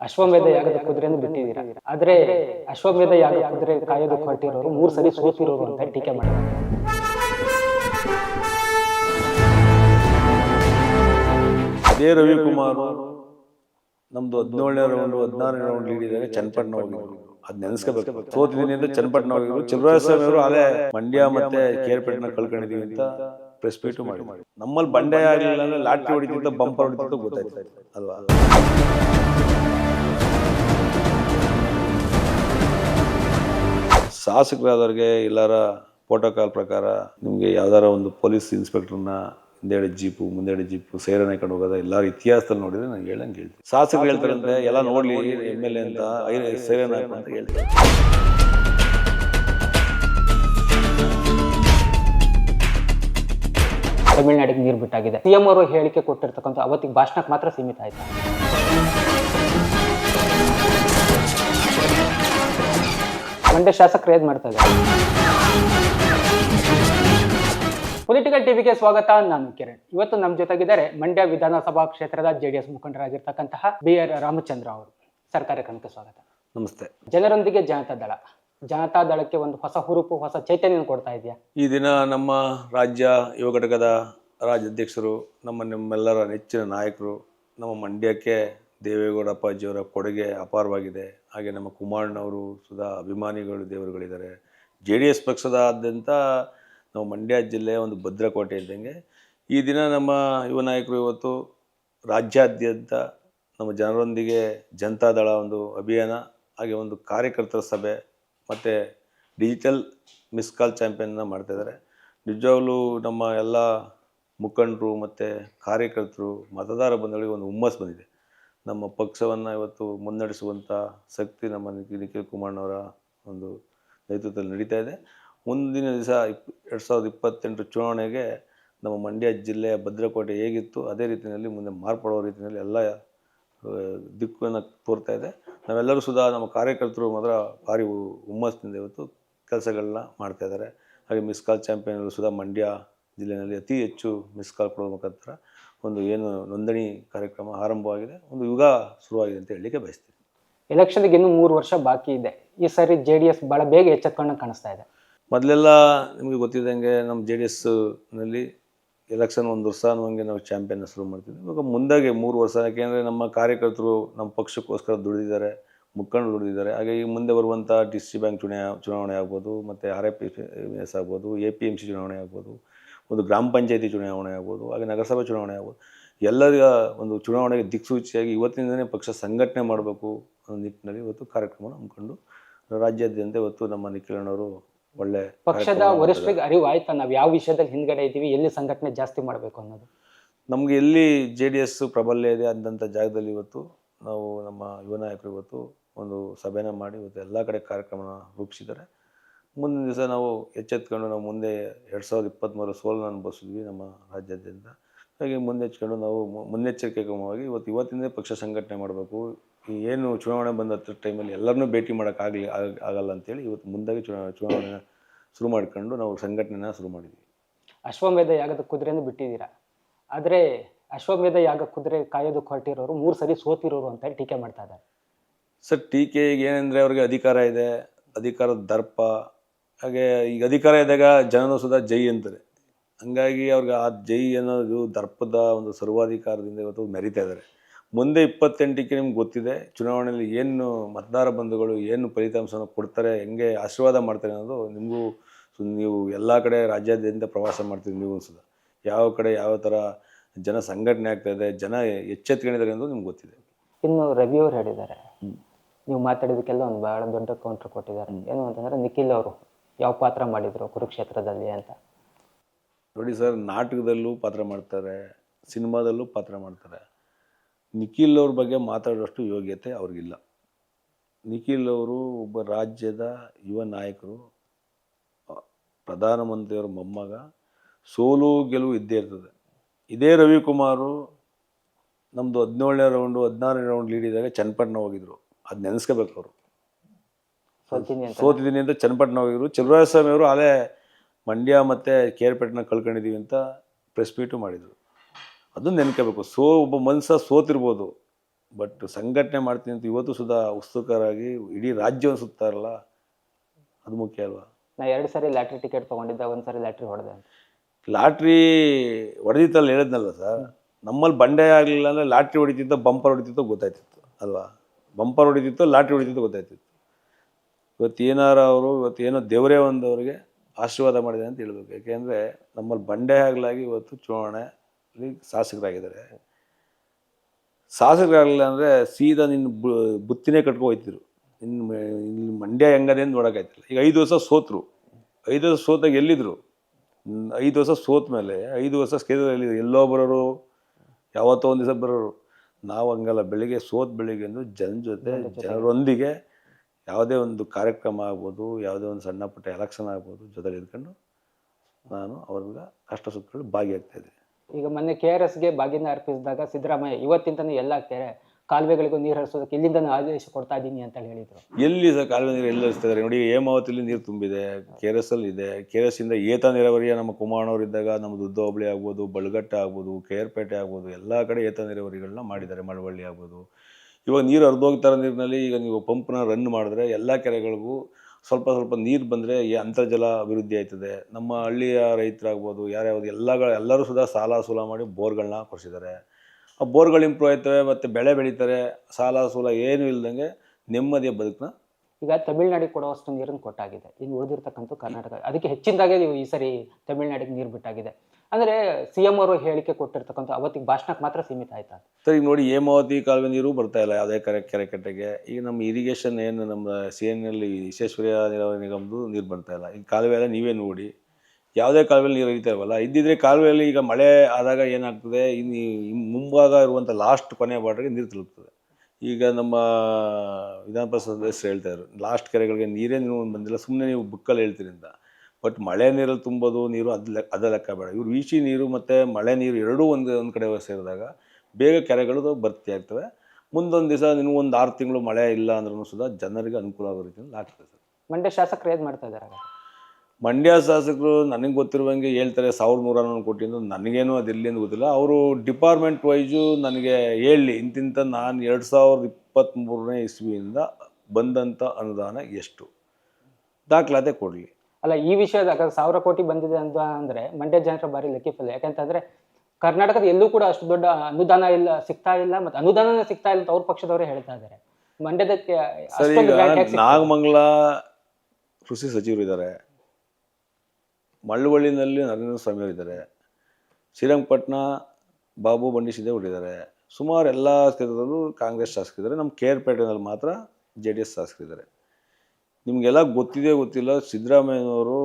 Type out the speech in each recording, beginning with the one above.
ಅಶ್ವಮೇಧ ಯಾಗದ ಕುದುರೆಯನ್ನು ಬಿಟ್ಟಿದ್ದೀರಾ? ಆದ್ರೆ ಅಶ್ವಮೇಧ ಯಾಗದ ಕುದುರೆ ಕಾಯೋದು ಹೊರಟಿರೋರು ಮೂರ್ ಸರಿ ಸೋತಿರೋರು ಅಂತ ಟೀಕೆ ಮಾಡಿದ್ದಾರೆ ಅದೇ ರವಿಕುಮಾರ್ ನಮ್ದು ಹದಿನೇಳನೇ ರೌಂಡ್ ಹದಿನಾರನೇ ರೌಂಡ್ ಲೀಡ್ ಇದ್ದಾರೆ. ಚನ್ನಪಟ್ಟಣ ಹೋಗಿದ್ರು. ಅದ್ ನೆನೆಸ್ಕೋಬೇಕು. ಸೋತಿದ್ದೀನಿ ಅಂತ ಚನ್ನಪಟ್ಟಣ ಹೋಗಿದ್ರು. ಸ್ವಾಮಿ ಅವರು ಅದೇ ಮಂಡ್ಯ ಮತ್ತೆ ಕೇರ್ಪೇಟೆನ ಕಳ್ಕೊಂಡಿದೀವಿ ಅಂತ ಪ್ರೆಸ್ ಮೀಟು ಮಾಡಿ ನಮ್ಮಲ್ಲಿ ಬಂಡೆ ಆಗ್ಲಿಲ್ಲ ಅಂದ್ರೆ ಲಾಟ್ರಿ ಹೊಡಿತಿದ್ದ ಬಂಪರ್ ಹೊಡಿತಿದ್ದ ಗೊತ್ತಾಯ್ತು. ಅಲ್ವಾ? ಶಾಸಕರಾದವ್ರಿಗೆ ಎಲ್ಲಾರ ಪ್ರೋಟೋಕಾಲ್ ಪ್ರಕಾರ ನಿಮಗೆ ಯಾವ್ದಾರ ಒಂದು ಪೊಲೀಸ್ ಇನ್ಸ್ಪೆಕ್ಟರ್ನ ಹಿಂದೆಡೆ ಜೀಪು ಮುಂದೆಡೆ ಜೀಪು ಸೇರನೆ ಕಂಡು ಹೋಗೋದ? ಎಲ್ಲಾರು ಇತಿಹಾಸದಲ್ಲಿ ನೋಡಿದ್ರೆ ನಂಗೆ ಹೇಳಂಗೆ ಹೇಳ್ತೀನಿ. ಶಾಸಕರು ಹೇಳ್ತಾರಂತೆ ಎಲ್ಲ ನೋಡ್ಲಿ ಎಂ ಎಲ್ ಎ ಅಂತ ಸೇರನೆ ಅಂತ ಹೇಳ್ತಾರೆ. ತಮಿಳ್ನಾಡಿಗೆ ನೀರು ಬಿಟ್ಟಾಗಿದೆ. ಸಿಎಂ ಅವರು ಹೇಳಿಕೆ ಕೊಟ್ಟಿರ್ತಕ್ಕಂಥ ಅವತ್ತಿಗೆ ಭಾಷಣಕ್ಕೆ ಮಾತ್ರ ಸೀಮಿತ ಆಯ್ತು. ಮಂಡ್ಯ ಶಾಸಕರು ಏನ್ ಮಾಡ್ತಾ ಇದ್ದಾರೆ? ಪೊಲಿಟಿಕಲ್ ಟಿವಿಗೆ ಸ್ವಾಗತ ನಾನು ಕಿರಣ್. ಇವತ್ತು ನಮ್ಮ ಜೊತೆಗಿದ್ದಾರೆ ಮಂಡ್ಯ ವಿಧಾನಸಭಾ ಕ್ಷೇತ್ರದ ಜೆಡಿಎಸ್ ಮುಖಂಡರಾಗಿರ್ತಕ್ಕಂತಹ ಬಿ ಆರ್ ರಾಮಚಂದ್ರ ಅವರು. ಸರ್ ಕಾರ್ಯಕ್ರಮಕ್ಕೆ ಸ್ವಾಗತ. ನಮಸ್ತೆ. ಜನರೊಂದಿಗೆ ಜನತಾ ದಳ. ಜನತಾ ದಳಕ್ಕೆ ಒಂದು ಹೊಸ ಹುರುಪು ಹೊಸ ಚೈತನ್ಯ ಕೊಡ್ತಾ ಇದೆಯಾ? ಈ ದಿನ ನಮ್ಮ ರಾಜ್ಯ ಯುವ ಘಟಕದ ರಾಜ್ಯಾಧ್ಯಕ್ಷರು ನಮ್ಮ ನಿಮ್ಮೆಲ್ಲರ ನೆಚ್ಚಿನ ನಾಯಕರು ನಮ್ಮ ಮಂಡ್ಯಕ್ಕೆ ದೇವೇಗೌಡ ಅಪ್ಪಾಜಿಯವರ ಕೊಡುಗೆ ಅಪಾರವಾಗಿದೆ. ಹಾಗೆ ನಮ್ಮ ಕುಮಾರಣ್ಣವರು ಸುಧಾ ಅಭಿಮಾನಿಗಳು ದೇವರುಗಳಿದ್ದಾರೆ. ಜೆ ಡಿ ಎಸ್ ಪಕ್ಷದಾದ್ಯಂತ ನಾವು ಮಂಡ್ಯ ಜಿಲ್ಲೆಯ ಒಂದು ಭದ್ರಕೋಟೆ ಇದ್ದಂಗೆ ಈ ದಿನ ನಮ್ಮ ಯುವ ನಾಯಕರು ಇವತ್ತು ರಾಜ್ಯಾದ್ಯಂತ ನಮ್ಮ ಜನರೊಂದಿಗೆ ಜನತಾದಳ ಒಂದು ಅಭಿಯಾನ, ಹಾಗೆ ಒಂದು ಕಾರ್ಯಕರ್ತರ ಸಭೆ, ಮತ್ತು ಡಿಜಿಟಲ್ ಮಿಸ್ ಕಾಲ್ ಚಾಂಪಿಯನ್ನ ಮಾಡ್ತಾಯಿದ್ದಾರೆ ನಿಜವಾಗಲೂ ನಮ್ಮ ಎಲ್ಲ ಮುಖಂಡರು ಮತ್ತು ಕಾರ್ಯಕರ್ತರು, ಮತದಾರ ಬಂಧುಗಳಿಗೆ ಒಂದು ಹುಮ್ಮಸ್ ಬಂದಿದೆ. ನಮ್ಮ ಪಕ್ಷವನ್ನು ಇವತ್ತು ಮುನ್ನಡೆಸುವಂಥ ಶಕ್ತಿ ನಮ್ಮ ನಿಖಿಲ್ ಕುಮಾರ್ನವರ ಒಂದು ನೇತೃತ್ವದಲ್ಲಿ ನಡೀತಾ ಇದೆ. ಮುಂದಿನ ದಿವಸ ಇಪ್, ಎರಡು ಸಾವಿರದ ಇಪ್ಪತ್ತೆಂಟು ಚುನಾವಣೆಗೆ ನಮ್ಮ ಮಂಡ್ಯ ಜಿಲ್ಲೆಯ ಭದ್ರಕೋಟೆ ಹೇಗಿತ್ತು, ಅದೇ ರೀತಿಯಲ್ಲಿ ಮುಂದೆ ಮಾರ್ಪಡೋ ರೀತಿಯಲ್ಲಿ ಎಲ್ಲ ದಿಕ್ಕನ್ನು ತೋರ್ತಾ ಇದೆ. ನಾವೆಲ್ಲರೂ ಸುಧಾ ನಮ್ಮ ಕಾರ್ಯಕರ್ತರು ಮಾತ್ರ ಭಾರಿ ಹುಮ್ಮಸ್ಸಿನಿಂದ ಇವತ್ತು ಕೆಲಸಗಳನ್ನ ಮಾಡ್ತಾ ಇದ್ದಾರೆ. ಹಾಗೆ ಮಿಸ್ ಕಾಲ್ ಚಾಂಪಿಯನ್ ಸುಧಾ ಮಂಡ್ಯ ಜಿಲ್ಲೆಯಲ್ಲಿ ಅತಿ ಹೆಚ್ಚು ಮಿಸ್ ಕಾಲ್ ಕೊಡೋ ಮುಖಾಂತರ ಒಂದು ಏನು ನೋಂದಣಿ ಕಾರ್ಯಕ್ರಮ ಆರಂಭವಾಗಿದೆ ಒಂದು ಯುಗ ಶುರುವಾಗಿದೆ ಅಂತ ಹೇಳಲಿಕ್ಕೆ ಬಯಸ್ತೀನಿ. ಎಲೆಕ್ಷನ್ಗೆ ಇನ್ನೂ ಮೂರು ವರ್ಷ ಬಾಕಿ ಇದೆ. ಈ ಸಾರಿ ಜೆ ಡಿ ಎಸ್ ಬಹಳ ಬೇಗ ಎಚ್ಚೆತ್ಕೊಂಡು ಕಾಣಿಸ್ತಾ ಇದೆ. ಮೊದಲೆಲ್ಲ ನಿಮಗೆ ಗೊತ್ತಿದ್ದಂಗೆ ನಮ್ಮ ಜೆ ಡಿ ಎಸ್ನಲ್ಲಿ ಎಲೆಕ್ಷನ್ ಒಂದು ವರ್ಷ ಅನ್ನೋಂಗೆ ನಾವು ಚಾಂಪಿಯನ್ ಶುರು ಮಾಡ್ತೀವಿ ಇವಾಗ ಮುಂದಾಗೆ ಮೂರು ವರ್ಷ ಯಾಕೆಂದರೆ ನಮ್ಮ ಕಾರ್ಯಕರ್ತರು ನಮ್ಮ ಪಕ್ಷಕ್ಕೋಸ್ಕರ ದುಡಿದಿದ್ದಾರೆ ಮುಖಂಡರು ದುಡಿದಿದ್ದಾರೆ. ಹಾಗೆ ಈ ಮುಂದೆ ಬರುವಂಥ ಡಿ ಸಿ ಬ್ಯಾಂಕ್ ಚುನಾವಣೆ ಚುನಾವಣೆ ಆಗ್ಬೋದು ಮತ್ತು ಆರ್ ಎ ಪಿ ಎಸ್ ಆಗ್ಬೋದು ಎ ಪಿ ಎಂ ಸಿ ಚುನಾವಣೆ ಆಗ್ಬೋದು. ಒಂದು ಗ್ರಾಮ ಪಂಚಾಯತಿ ಚುನಾವಣೆ ಆಗ್ಬೋದು ಹಾಗೆ ನಗರಸಭೆ ಚುನಾವಣೆ ಆಗ್ಬೋದು. ಎಲ್ಲರಿಗ ಒಂದು ಚುನಾವಣೆಗೆ ದಿಕ್ಸೂಚಿಯಾಗಿ ಇವತ್ತಿನಿಂದಲೇ ಪಕ್ಷ ಸಂಘಟನೆ ಮಾಡಬೇಕು ಅನ್ನೋ ನಿಟ್ಟಿನಲ್ಲಿ ಇವತ್ತು ಕಾರ್ಯಕ್ರಮ ಹಮ್ಮಿಕೊಂಡು ರಾಜ್ಯಾದ್ಯಂತ ಇವತ್ತು ನಮ್ಮ ನಿಖಿಲಣ್ಣವರು ಒಳ್ಳೆ ಪಕ್ಷದ ವರಿಷ್ಠರಿಗೆ ಅರಿವು ಆಯ್ತಾ ನಾವು ಯಾವ ವಿಷಯದಲ್ಲಿ ಹಿಂದ್ಗಡೆ ಇದ್ದೀವಿ ಎಲ್ಲಿ ಸಂಘಟನೆ ಜಾಸ್ತಿ ಮಾಡಬೇಕು ಅನ್ನೋದು? ನಮಗೆ ಎಲ್ಲಿ ಜೆ ಡಿ ಎಸ್ ಪ್ರಾಬಲ್ಯ ಇದೆ ಅಂದಂಥ ಜಾಗದಲ್ಲಿ ಇವತ್ತು ನಾವು ನಮ್ಮ ಯುವ ನಾಯಕರು ಇವತ್ತು ಒಂದು ಸಭೆನ ಮಾಡಿ ಇವತ್ತು ಎಲ್ಲ ಕಡೆ ಕಾರ್ಯಕ್ರಮನ ರೂಪಿಸಿದ್ದಾರೆ. ಮುಂದಿನ ದಿವಸ ನಾವು ಎಚ್ಚೆತ್ಕೊಂಡು ನಾವು ಮುಂದೆ ಎರಡು ಸಾವಿರದ ಇಪ್ಪತ್ತ್ಮೂರು ಸೋಲನ್ನು ಅನುಭವಿಸಿದ್ವಿ ನಮ್ಮ ರಾಜ್ಯಾದ್ಯಂತ. ಹಾಗೆ ಮುಂದೆ ಹಚ್ಕೊಂಡು ನಾವು ಮುನ್ನೆಚ್ಚರಿಕೆ ಕ್ರಮವಾಗಿ ಇವತ್ತು ಇವತ್ತಿಂದೇ ಪಕ್ಷ ಸಂಘಟನೆ ಮಾಡಬೇಕು. ಏನು ಚುನಾವಣೆ ಬಂದ ಟೈಮಲ್ಲಿ ಎಲ್ಲರನ್ನೂ ಭೇಟಿ ಮಾಡೋಕ್ಕಾಗಲಿ ಆಗಲ್ಲ ಅಂತೇಳಿ ಇವತ್ತು ಮುಂದಾಗಿ ಚುನಾವಣೆ ಚುನಾವಣೆನ ಶುರು ಮಾಡ್ಕೊಂಡು ನಾವು ಸಂಘಟನೆನ ಶುರು ಮಾಡಿದ್ವಿ. ಅಶ್ವಮೇಧ ಯಾಗದ ಕುದುರೆಯನ್ನು ಬಿಟ್ಟಿದ್ದೀರಾ? ಆದರೆ ಅಶ್ವಮೇಧ ಯಾಗ ಕುದುರೆ ಕಾಯೋದಕ್ಕೆ ಹೊರಟಿರೋರು ಮೂರು ಸರಿ ಸೋತಿರೋರು ಅಂತ ಹೇಳಿ ಟೀಕೆ ಮಾಡ್ತಾ ಇದ್ದಾರೆ. ಸರ್ ಟೀಕೆ ಈಗ ಏನಂದರೆ ಅವ್ರಿಗೆ ಅಧಿಕಾರ ಇದೆ. ಅಧಿಕಾರದ ದರ್ಪ ಹಾಗೆ ಈಗ ಅಧಿಕಾರ ಇದ್ದಾಗ ಜನನು ಸುದ ಜೈ ಅಂತಾರೆ. ಹಂಗಾಗಿ ಅವ್ರಿಗೆ ಆ ಜೈ ಅನ್ನೋದು ದರ್ಪದ ಒಂದು ಸರ್ವಾಧಿಕಾರದಿಂದ ಇವತ್ತು ಮೆರಿತಾ ಇದ್ದಾರೆ. ಮುಂದೆ ಇಪ್ಪತ್ತೆಂಟಕ್ಕೆ ನಿಮ್ಗೆ ಗೊತ್ತಿದೆ ಚುನಾವಣೆಯಲ್ಲಿ ಏನು ಮತದಾರ ಬಂಧುಗಳು ಏನು ಫಲಿತಾಂಶವನ್ನು ಕೊಡ್ತಾರೆ ಹೆಂಗೆ ಆಶೀರ್ವಾದ ಮಾಡ್ತಾರೆ ಅನ್ನೋದು ನಿಮಗೂ ಸು ನೀವು ಎಲ್ಲ ಕಡೆ ರಾಜ್ಯಾದ್ಯಂತ ಪ್ರವಾಸ ಮಾಡ್ತೀವಿ ನೀವು ಸುದ ಯಾವ ಕಡೆ ಯಾವ ಥರ ಜನ ಸಂಘಟನೆ ಆಗ್ತಾ ಇದೆ ಜನ ಎಚ್ಚೆತ್ಕೊಂಡಿದ್ದಾರೆ ಅನ್ನೋದು ನಿಮ್ಗೆ ಗೊತ್ತಿದೆ. ಇನ್ನು ರವಿ ಅವರು ಹೇಳಿದ್ದಾರೆ. ನೀವು ಮಾತಾಡಿದಕ್ಕೆಲ್ಲ ಒಂದು ಭಾಳ ದೊಡ್ಡ ಕೌಂಟರ್ ಕೊಟ್ಟಿದ್ದಾರೆ. ಏನು ಅಂತಂದರೆ ನಿಖಿಲ್ ಅವರು. ಯಾವ ಪಾತ್ರ ಮಾಡಿದ್ರು ಕುರುಕ್ಷೇತ್ರದಲ್ಲಿ ಅಂತ? ನೋಡಿ ಸರ್, ನಾಟಕದಲ್ಲೂ ಪಾತ್ರ ಮಾಡ್ತಾರೆ, ಸಿನಿಮಾದಲ್ಲೂ ಪಾತ್ರ ಮಾಡ್ತಾರೆ. ನಿಖಿಲ್ ಅವ್ರ ಬಗ್ಗೆ ಮಾತಾಡೋಷ್ಟು ಯೋಗ್ಯತೆ ಅವ್ರಿಗಿಲ್ಲ. ನಿಖಿಲ್ ಅವರು ಒಬ್ಬ ರಾಜ್ಯದ ಯುವ ನಾಯಕರು ಪ್ರಧಾನಮಂತ್ರಿಯವ್ರ ಮೊಮ್ಮಗ, ಸೋಲು ಗೆಲುವು ಇದ್ದೇ ಇರ್ತದೆ. ಇದೇ ರವಿಕುಮಾರು ನಮ್ಮದು ಹದಿನೇಳನೇ ರೌಂಡು, ಹದಿನಾರನೇ ರೌಂಡ್ ಲೀಡ್ ಇದ್ದಾಗ ಚನ್ನಪಟ್ಟಣ ಹೋಗಿದ್ರು. ಅದು ನೆನೆಸ್ಕೋಬೇಕು ಅವರು ಸೋತಿದ್ದೀನಿ ಅಂತ. ಚನ್ನಪಟ್ಟಣ ಹೋಗಿದ್ರು ಚಲುವರಾಜ ಸ್ವಾಮಿ ಅವರು ಅಲ್ಲೇ ಮಂಡ್ಯ ಮತ್ತು ಕೇರ್ಪೇಟೆನ ಕಳ್ಕೊಂಡಿದ್ದೀವಿ ಅಂತ ಪ್ರೆಸ್ ಮೀಟು ಮಾಡಿದರು. ಅದನ್ನು ನೆನ್ಕೋಬೇಕು. ಸೋ ಒಬ್ಬ ಮನುಷ್ಯ ಸೋತಿರ್ಬೋದು. ಬಟ್ ಸಂಘಟನೆ ಮಾಡ್ತೀನಿ ಅಂತ ಇವತ್ತು ಸುಧಾ ಉತ್ಸುಕರಾಗಿ ಇಡೀ ರಾಜ್ಯವನ್ನು ಸುತ್ತಾರಲ್ಲ ಅದು ಮುಖ್ಯ ಅಲ್ವಾ? ನಾ ಎರಡು ಸಾರಿ ಲ್ಯಾಟ್ರಿ ಟಿಕೆಟ್ ತೊಗೊಂಡಿದ್ದೆ ಒಂದು ಸಾರಿ ಲ್ಯಾಟ್ರಿ ಹೊಡೆದೆ ಲಾಟ್ರಿ ಹೊಡೆದಿತ್ತಲ್ಲ ಹೇಳಿದ್ನಲ್ಲ ಸರ್? ನಮ್ಮಲ್ಲಿ ಬಂಡೆ ಆಗಲಿಲ್ಲ ಅಂದರೆ ಲಾಟ್ರಿ ಹೊಡಿತಿತ್ತೋ ಬಂಪರ್ ಹೊಡಿತಿತ್ತು ಗೊತ್ತಾಯ್ತಿತ್ತು ಅಲ್ವಾ? ಬಂಪರ್ ಹೊಡಿತಿತ್ತೋ ಲಾಟ್ರಿ ಹೊಡಿತಿತ್ತೋ ಗೊತ್ತಾಯ್ತಿತ್ತು. ಇವತ್ತು ಏನಾರ ಅವರು ಇವತ್ತು ಏನೋ ದೇವರೇ ಒಂದವರಿಗೆ ಆಶೀರ್ವಾದ ಮಾಡಿದೆ ಅಂತ ಹೇಳ್ಬೇಕು. ಯಾಕೆಂದರೆ ನಮ್ಮಲ್ಲಿ ಬಂಡೆ ಆಗಲಾಗಿ ಇವತ್ತು ಚುನಾವಣೆ ಶಾಸಕರಾಗಿದ್ದಾರೆ. ಶಾಸಕರಾಗಲಿಲ್ಲ ಅಂದರೆ ಸೀದಾ ನಿನ್ನ ಬುತ್ತಿನೇ ಕಟ್ಕೊ ಹೋಯ್ತಿದ್ರು. ಇನ್ನು ಇಲ್ಲಿ ಮಂಡ್ಯ ಹೆಂಗದೆ ಅಂತ ನೋಡೋಕ್ಕಾಯ್ತಿಲ್ಲ ಈಗ ಐದು ವರ್ಷ ಸೋತರು. ಐದು ವರ್ಷ ಸೋತಾಗ ಎಲ್ಲಿದ್ರು? ಹ್ಮ್, ಐದು ವರ್ಷ ಸೋತ ಮೇಲೆ ಐದು ವರ್ಷ ಸ್ಕೇದಲ್ಲಿ ಎಲ್ಲೋ ಬರೋರು ಯಾವತ್ತೋ ಒಂದು ದಿವಸ ಬರೋರು. ನಾವು ಹಂಗಲ್ಲ ಬೆಳಿಗ್ಗೆ ಸೋತ್ ಬೆಳಿಗ್ಗೆ ಅಂದರೆ ಜನ ಜೊತೆ. ಜನರೊಂದಿಗೆ ಯಾವುದೇ ಒಂದು ಕಾರ್ಯಕ್ರಮ ಆಗ್ಬೋದು ಯಾವುದೇ ಒಂದು ಸಣ್ಣ ಪುಟ್ಟ ಎಲೆಕ್ಷನ್ ಆಗ್ಬೋದು ಜೊತೆಲಿ ಇದ್ಕೊಂಡು ನಾನು ಅವ್ರಿಗ ಕಷ್ಟ ಸುಖಗಳು ಭಾಗಿಯಾಗ್ತಾ ಇದ್ದೆ ಈಗ ಮೊನ್ನೆ ಕೆ ಆರ್ ಎಸ್ಗೆ ಬಾಗಿನ ಅರ್ಪಿಸಿದಾಗ ಸಿದ್ದರಾಮಯ್ಯ ಇವತ್ತಿಂದನೇ ಎಲ್ಲ ಕೆರೆ ಕಾಲುವೆಗಳಿಗೂ ನೀರು ಹರಿಸೋದಕ್ಕೆ ಇಲ್ಲಿಂದ ಆದೇಶ ಕೊಡ್ತಾ ಇದ್ದೀನಿ ಅಂತ ಹೇಳಿದ್ರು. ಎಲ್ಲಿ ಸರ್ ಕಾಲುವೆ ನೀರು ಎಲ್ಲಿ ಹರಿಸ್ತಿದ್ದಾರೆ? ನೋಡಿ ಹೇಮಾವತಿಲಿ ನೀರು ತುಂಬಿದೆ ಕೆ ಆರ್ ಎಸ್ ಅಲ್ಲಿ ಇದೆ. ಕೆ ಆರ್ ಎಸ್ ಇಂದ ಏತ ನೀರಾವರಿಯ ನಮ್ಮ ಕುಮಾರನವ್ರು ಇದ್ದಾಗ ನಮ್ಮ ದುದ್ದ ಹೋಬಳಿ ಆಗ್ಬೋದು ಬಳಗಟ್ಟ ಆಗ್ಬೋದು ಕೆ ಆರ್ ಪೇಟೆ ಆಗ್ಬೋದು ಎಲ್ಲ ಕಡೆ ಏತ ನೀರಾವರಿಗಳನ್ನ ಮಾಡಿದ್ದಾರೆ ಮಳವಳ್ಳಿ ಆಗ್ಬೋದು. ಇವಾಗ ನೀರು ಹರಿದೋಗ್ತಾರ ನೀರಿನಲ್ಲಿ ಈಗ ನೀವು ಪಂಪ್ನ ರನ್ ಮಾಡಿದ್ರೆ ಎಲ್ಲ ಕೆರೆಗಳಿಗೂ ಸ್ವಲ್ಪ ಸ್ವಲ್ಪ ನೀರು ಬಂದರೆ ಈ ಅಂತರ್ಜಲ ಅಭಿವೃದ್ಧಿ ಆಯ್ತದೆ. ನಮ್ಮ ಹಳ್ಳಿಯ ರೈತರಾಗ್ಬೋದು ಯಾರ್ಯಾವ್ದು ಎಲ್ಲಗಳು, ಎಲ್ಲರೂ ಸುಧಾ ಸಾಲ ಸೂಲ ಮಾಡಿ ಬೋರ್ಗಳನ್ನ ಕೊಡಿಸಿದ್ದಾರೆ. ಆ ಬೋರ್ಗಳು ಇಂಪ್ರೂವ್ ಆಯ್ತವೆ ಮತ್ತು ಬೆಳೆ ಬೆಳೀತಾರೆ. ಸಾಲ ಸೂಲ ಏನೂ ಇಲ್ದಂಗೆ ನೆಮ್ಮದಿಯ ಬದುಕನ್ನ ಈಗ ತಮಿಳ್ನಾಡಿಗೆ ಕೊಡುವಷ್ಟು ನೀರನ್ನು ಕೊಟ್ಟಾಗಿದೆ. ಇನ್ನು ಉಳಿದಿರ್ತಕ್ಕಂಥ ಕರ್ನಾಟಕ, ಅದಕ್ಕೆ ಹೆಚ್ಚಿನದಾಗೆ ನೀವು ಈ ಸರಿ ತಮಿಳ್ನಾಡಿಗೆ ನೀರು ಬಿಟ್ಟಾಗಿದೆ. ಅಂದರೆ ಸಿ ಎಂ ಅವರು ಹೇಳಿಕೆ ಕೊಟ್ಟಿರ್ತಕ್ಕಂಥ ಅವತ್ತಿಗೆ ಭಾಷಣಕ್ಕೆ ಮಾತ್ರ ಸೀಮಿತ ಆಯ್ತಾ? ಸರ್, ಈಗ ನೋಡಿ ಹೇಮಾವತಿ ಕಾಲುವೆ ನೀರು ಬರ್ತಾ ಇಲ್ಲ, ಯಾವುದೇ ಕೆರೆ ಕೆರೆಕಟ್ಟೆಗೆ ಈಗ ನಮ್ಮ ಇರಿಗೇಷನ್ ಏನು, ನಮ್ಮ ಸಿ ಎನ್ ಎಲ್ ವಿಶ್ವೇಶ್ವರ್ಯ ನೀರಾವರಿ ನಿಗಮದು ನೀರು ಬರ್ತಾ ಇಲ್ಲ. ಈಗ ಕಾಲುವೆ ಎಲ್ಲ ನೀವೇ ನೋಡಿ. ಯಾವುದೇ ಕಾಲುವೆಯಲ್ಲಿ ನೀರು ಹರಿತಾ ಇಲ್ವಲ್ಲ ಇದ್ದಿದ್ರೆ ಕಾಲುವೆಯಲ್ಲಿ ಈಗ ಮಳೆ ಆದಾಗ ಏನಾಗ್ತದೆ? ಇನ್ನು ಮುಂಭಾಗ ಇರುವಂಥ ಲಾಸ್ಟ್ ಕೊನೆ ಬಾರ್ಡ್ರಿಗೆ ನೀರು ತಲುಪ್ತದೆ. ಈಗ ನಮ್ಮ ವಿಧಾನ ಪರಿಷತ್ ಸದಸ್ಯರು ಹೇಳ್ತಾ ಇದ್ರು ಲಾಸ್ಟ್ ಕೆರೆಗಳಿಗೆ ನೀರೇ ನೀವು ಬಂದಿಲ್ಲ ಸುಮ್ಮನೆ ನೀವು ಬುಕ್ಕಲ್ಲಿ ಹೇಳ್ತೀರಿಂದ ಬಟ್ ಮಳೆ ನೀರಲ್ಲಿ ತುಂಬೋದು ನೀರು ಅದು ಲೆಕ್ಕ ಅದ ಲೆಕ್ಕ ಬೇಡ. ಇವರು ವಿಸಿ ನೀರು ಮತ್ತು ಮಳೆ ನೀರು ಎರಡೂ ಒಂದು ಒಂದು ಕಡೆ ಸೇರಿದಾಗ ಬೇಗ ಕೆರೆಗಳು ಭರ್ತಿ ಆಗ್ತವೆ. ಮುಂದೊಂದು ದಿವಸ ನಿನ್ಗೆ ಒಂದು ಆರು ತಿಂಗಳು ಮಳೆ ಇಲ್ಲ ಅಂದ್ರೂ ಸುದ ಜನರಿಗೆ ಅನುಕೂಲ ಆಗೋ ರೀತಿಯಲ್ಲಿ ಆಗ್ತದೆ ಸರ್. ಮಂಡ್ಯ ಶಾಸಕರು ಏನು ಮಾಡ್ತಾ ಇದ್ದಾರೆ? ಮಂಡ್ಯ ಶಾಸಕರು ನನಗೆ ಗೊತ್ತಿರುವಂಗೆ ಹೇಳ್ತಾರೆ ಸಾವಿರದ ನೂರ ಹನ್ನೊಂದು ಅಂತ ನನಗೇನು ಅದು ಎಲ್ಲಿ ಅಂತ ಗೊತ್ತಿಲ್ಲ. ಅವರು ಡಿಪಾರ್ಟ್ಮೆಂಟ್ ವೈಸು ನನಗೆ ಹೇಳಿ ಇಂತಿಂತ ನಾನು ಎರಡು ಸಾವಿರದ ಇಪ್ಪತ್ತ್ಮೂರನೇ ಇಸ್ವಿಯಿಂದ ಬಂದಂಥ ಅನುದಾನ ಎಷ್ಟು? ದಾಖಲಾತಿ ಕೊಡಲಿ. ಅಲ್ಲ ಈ ವಿಷಯದಾಗ ಸಾವಿರ ಕೋಟಿ ಬಂದಿದೆ ಅಂತ ಅಂದ್ರೆ ಮಂಡ್ಯ ಜನರ ಬಾರಿ ಯಾಕಂತ ಯಾಕಂತಂದ್ರೆ ಕರ್ನಾಟಕದ ಎಲ್ಲೂ ಕೂಡ ಅಷ್ಟು ದೊಡ್ಡ ಅನುದಾನ ಇಲ್ಲ ಸಿಗ್ತಾ ಇಲ್ಲ ಮತ್ತೆ ಅನುದಾನ ಸಿಗ್ತಾ ಇಲ್ಲ ಅಂತ ಅವ್ರ ಪಕ್ಷದವರೇ ಹೇಳ್ತಾ ಇದ್ದಾರೆ. ಮಂಡ್ಯದಕ್ಕೆ ನಾಗಮಂಗ್ಲ ಕೃಷಿ ಸಚಿವರು ಇದ್ದಾರೆ. ಮಳ್ಳವಳ್ಳಿನಲ್ಲಿ ನರೇಂದ್ರ ಸ್ವಾಮಿ ಅವರು ಇದ್ದಾರೆ. ಶ್ರೀರಂಗಪಟ್ಟಣ ಬಾಬು ಬಂಡಿ ಇದ್ದಾರೆ. ಸುಮಾರು ಎಲ್ಲ ಕ್ಷೇತ್ರದಲ್ಲೂ ಕಾಂಗ್ರೆಸ್ ಶಾಸಕರಿದ್ದಾರೆ. ನಮ್ಮ ಕೆ ಆರ್ ಪೇಟೆನಲ್ಲಿ ಮಾತ್ರ ಜೆ ಡಿ ಎಸ್ ಶಾಸಕರಿದ್ದಾರೆ. ನಿಮಗೆಲ್ಲ ಗೊತ್ತಿದೆ ಗೊತ್ತಿಲ್ಲ, ಸಿದ್ದರಾಮಯ್ಯನವರು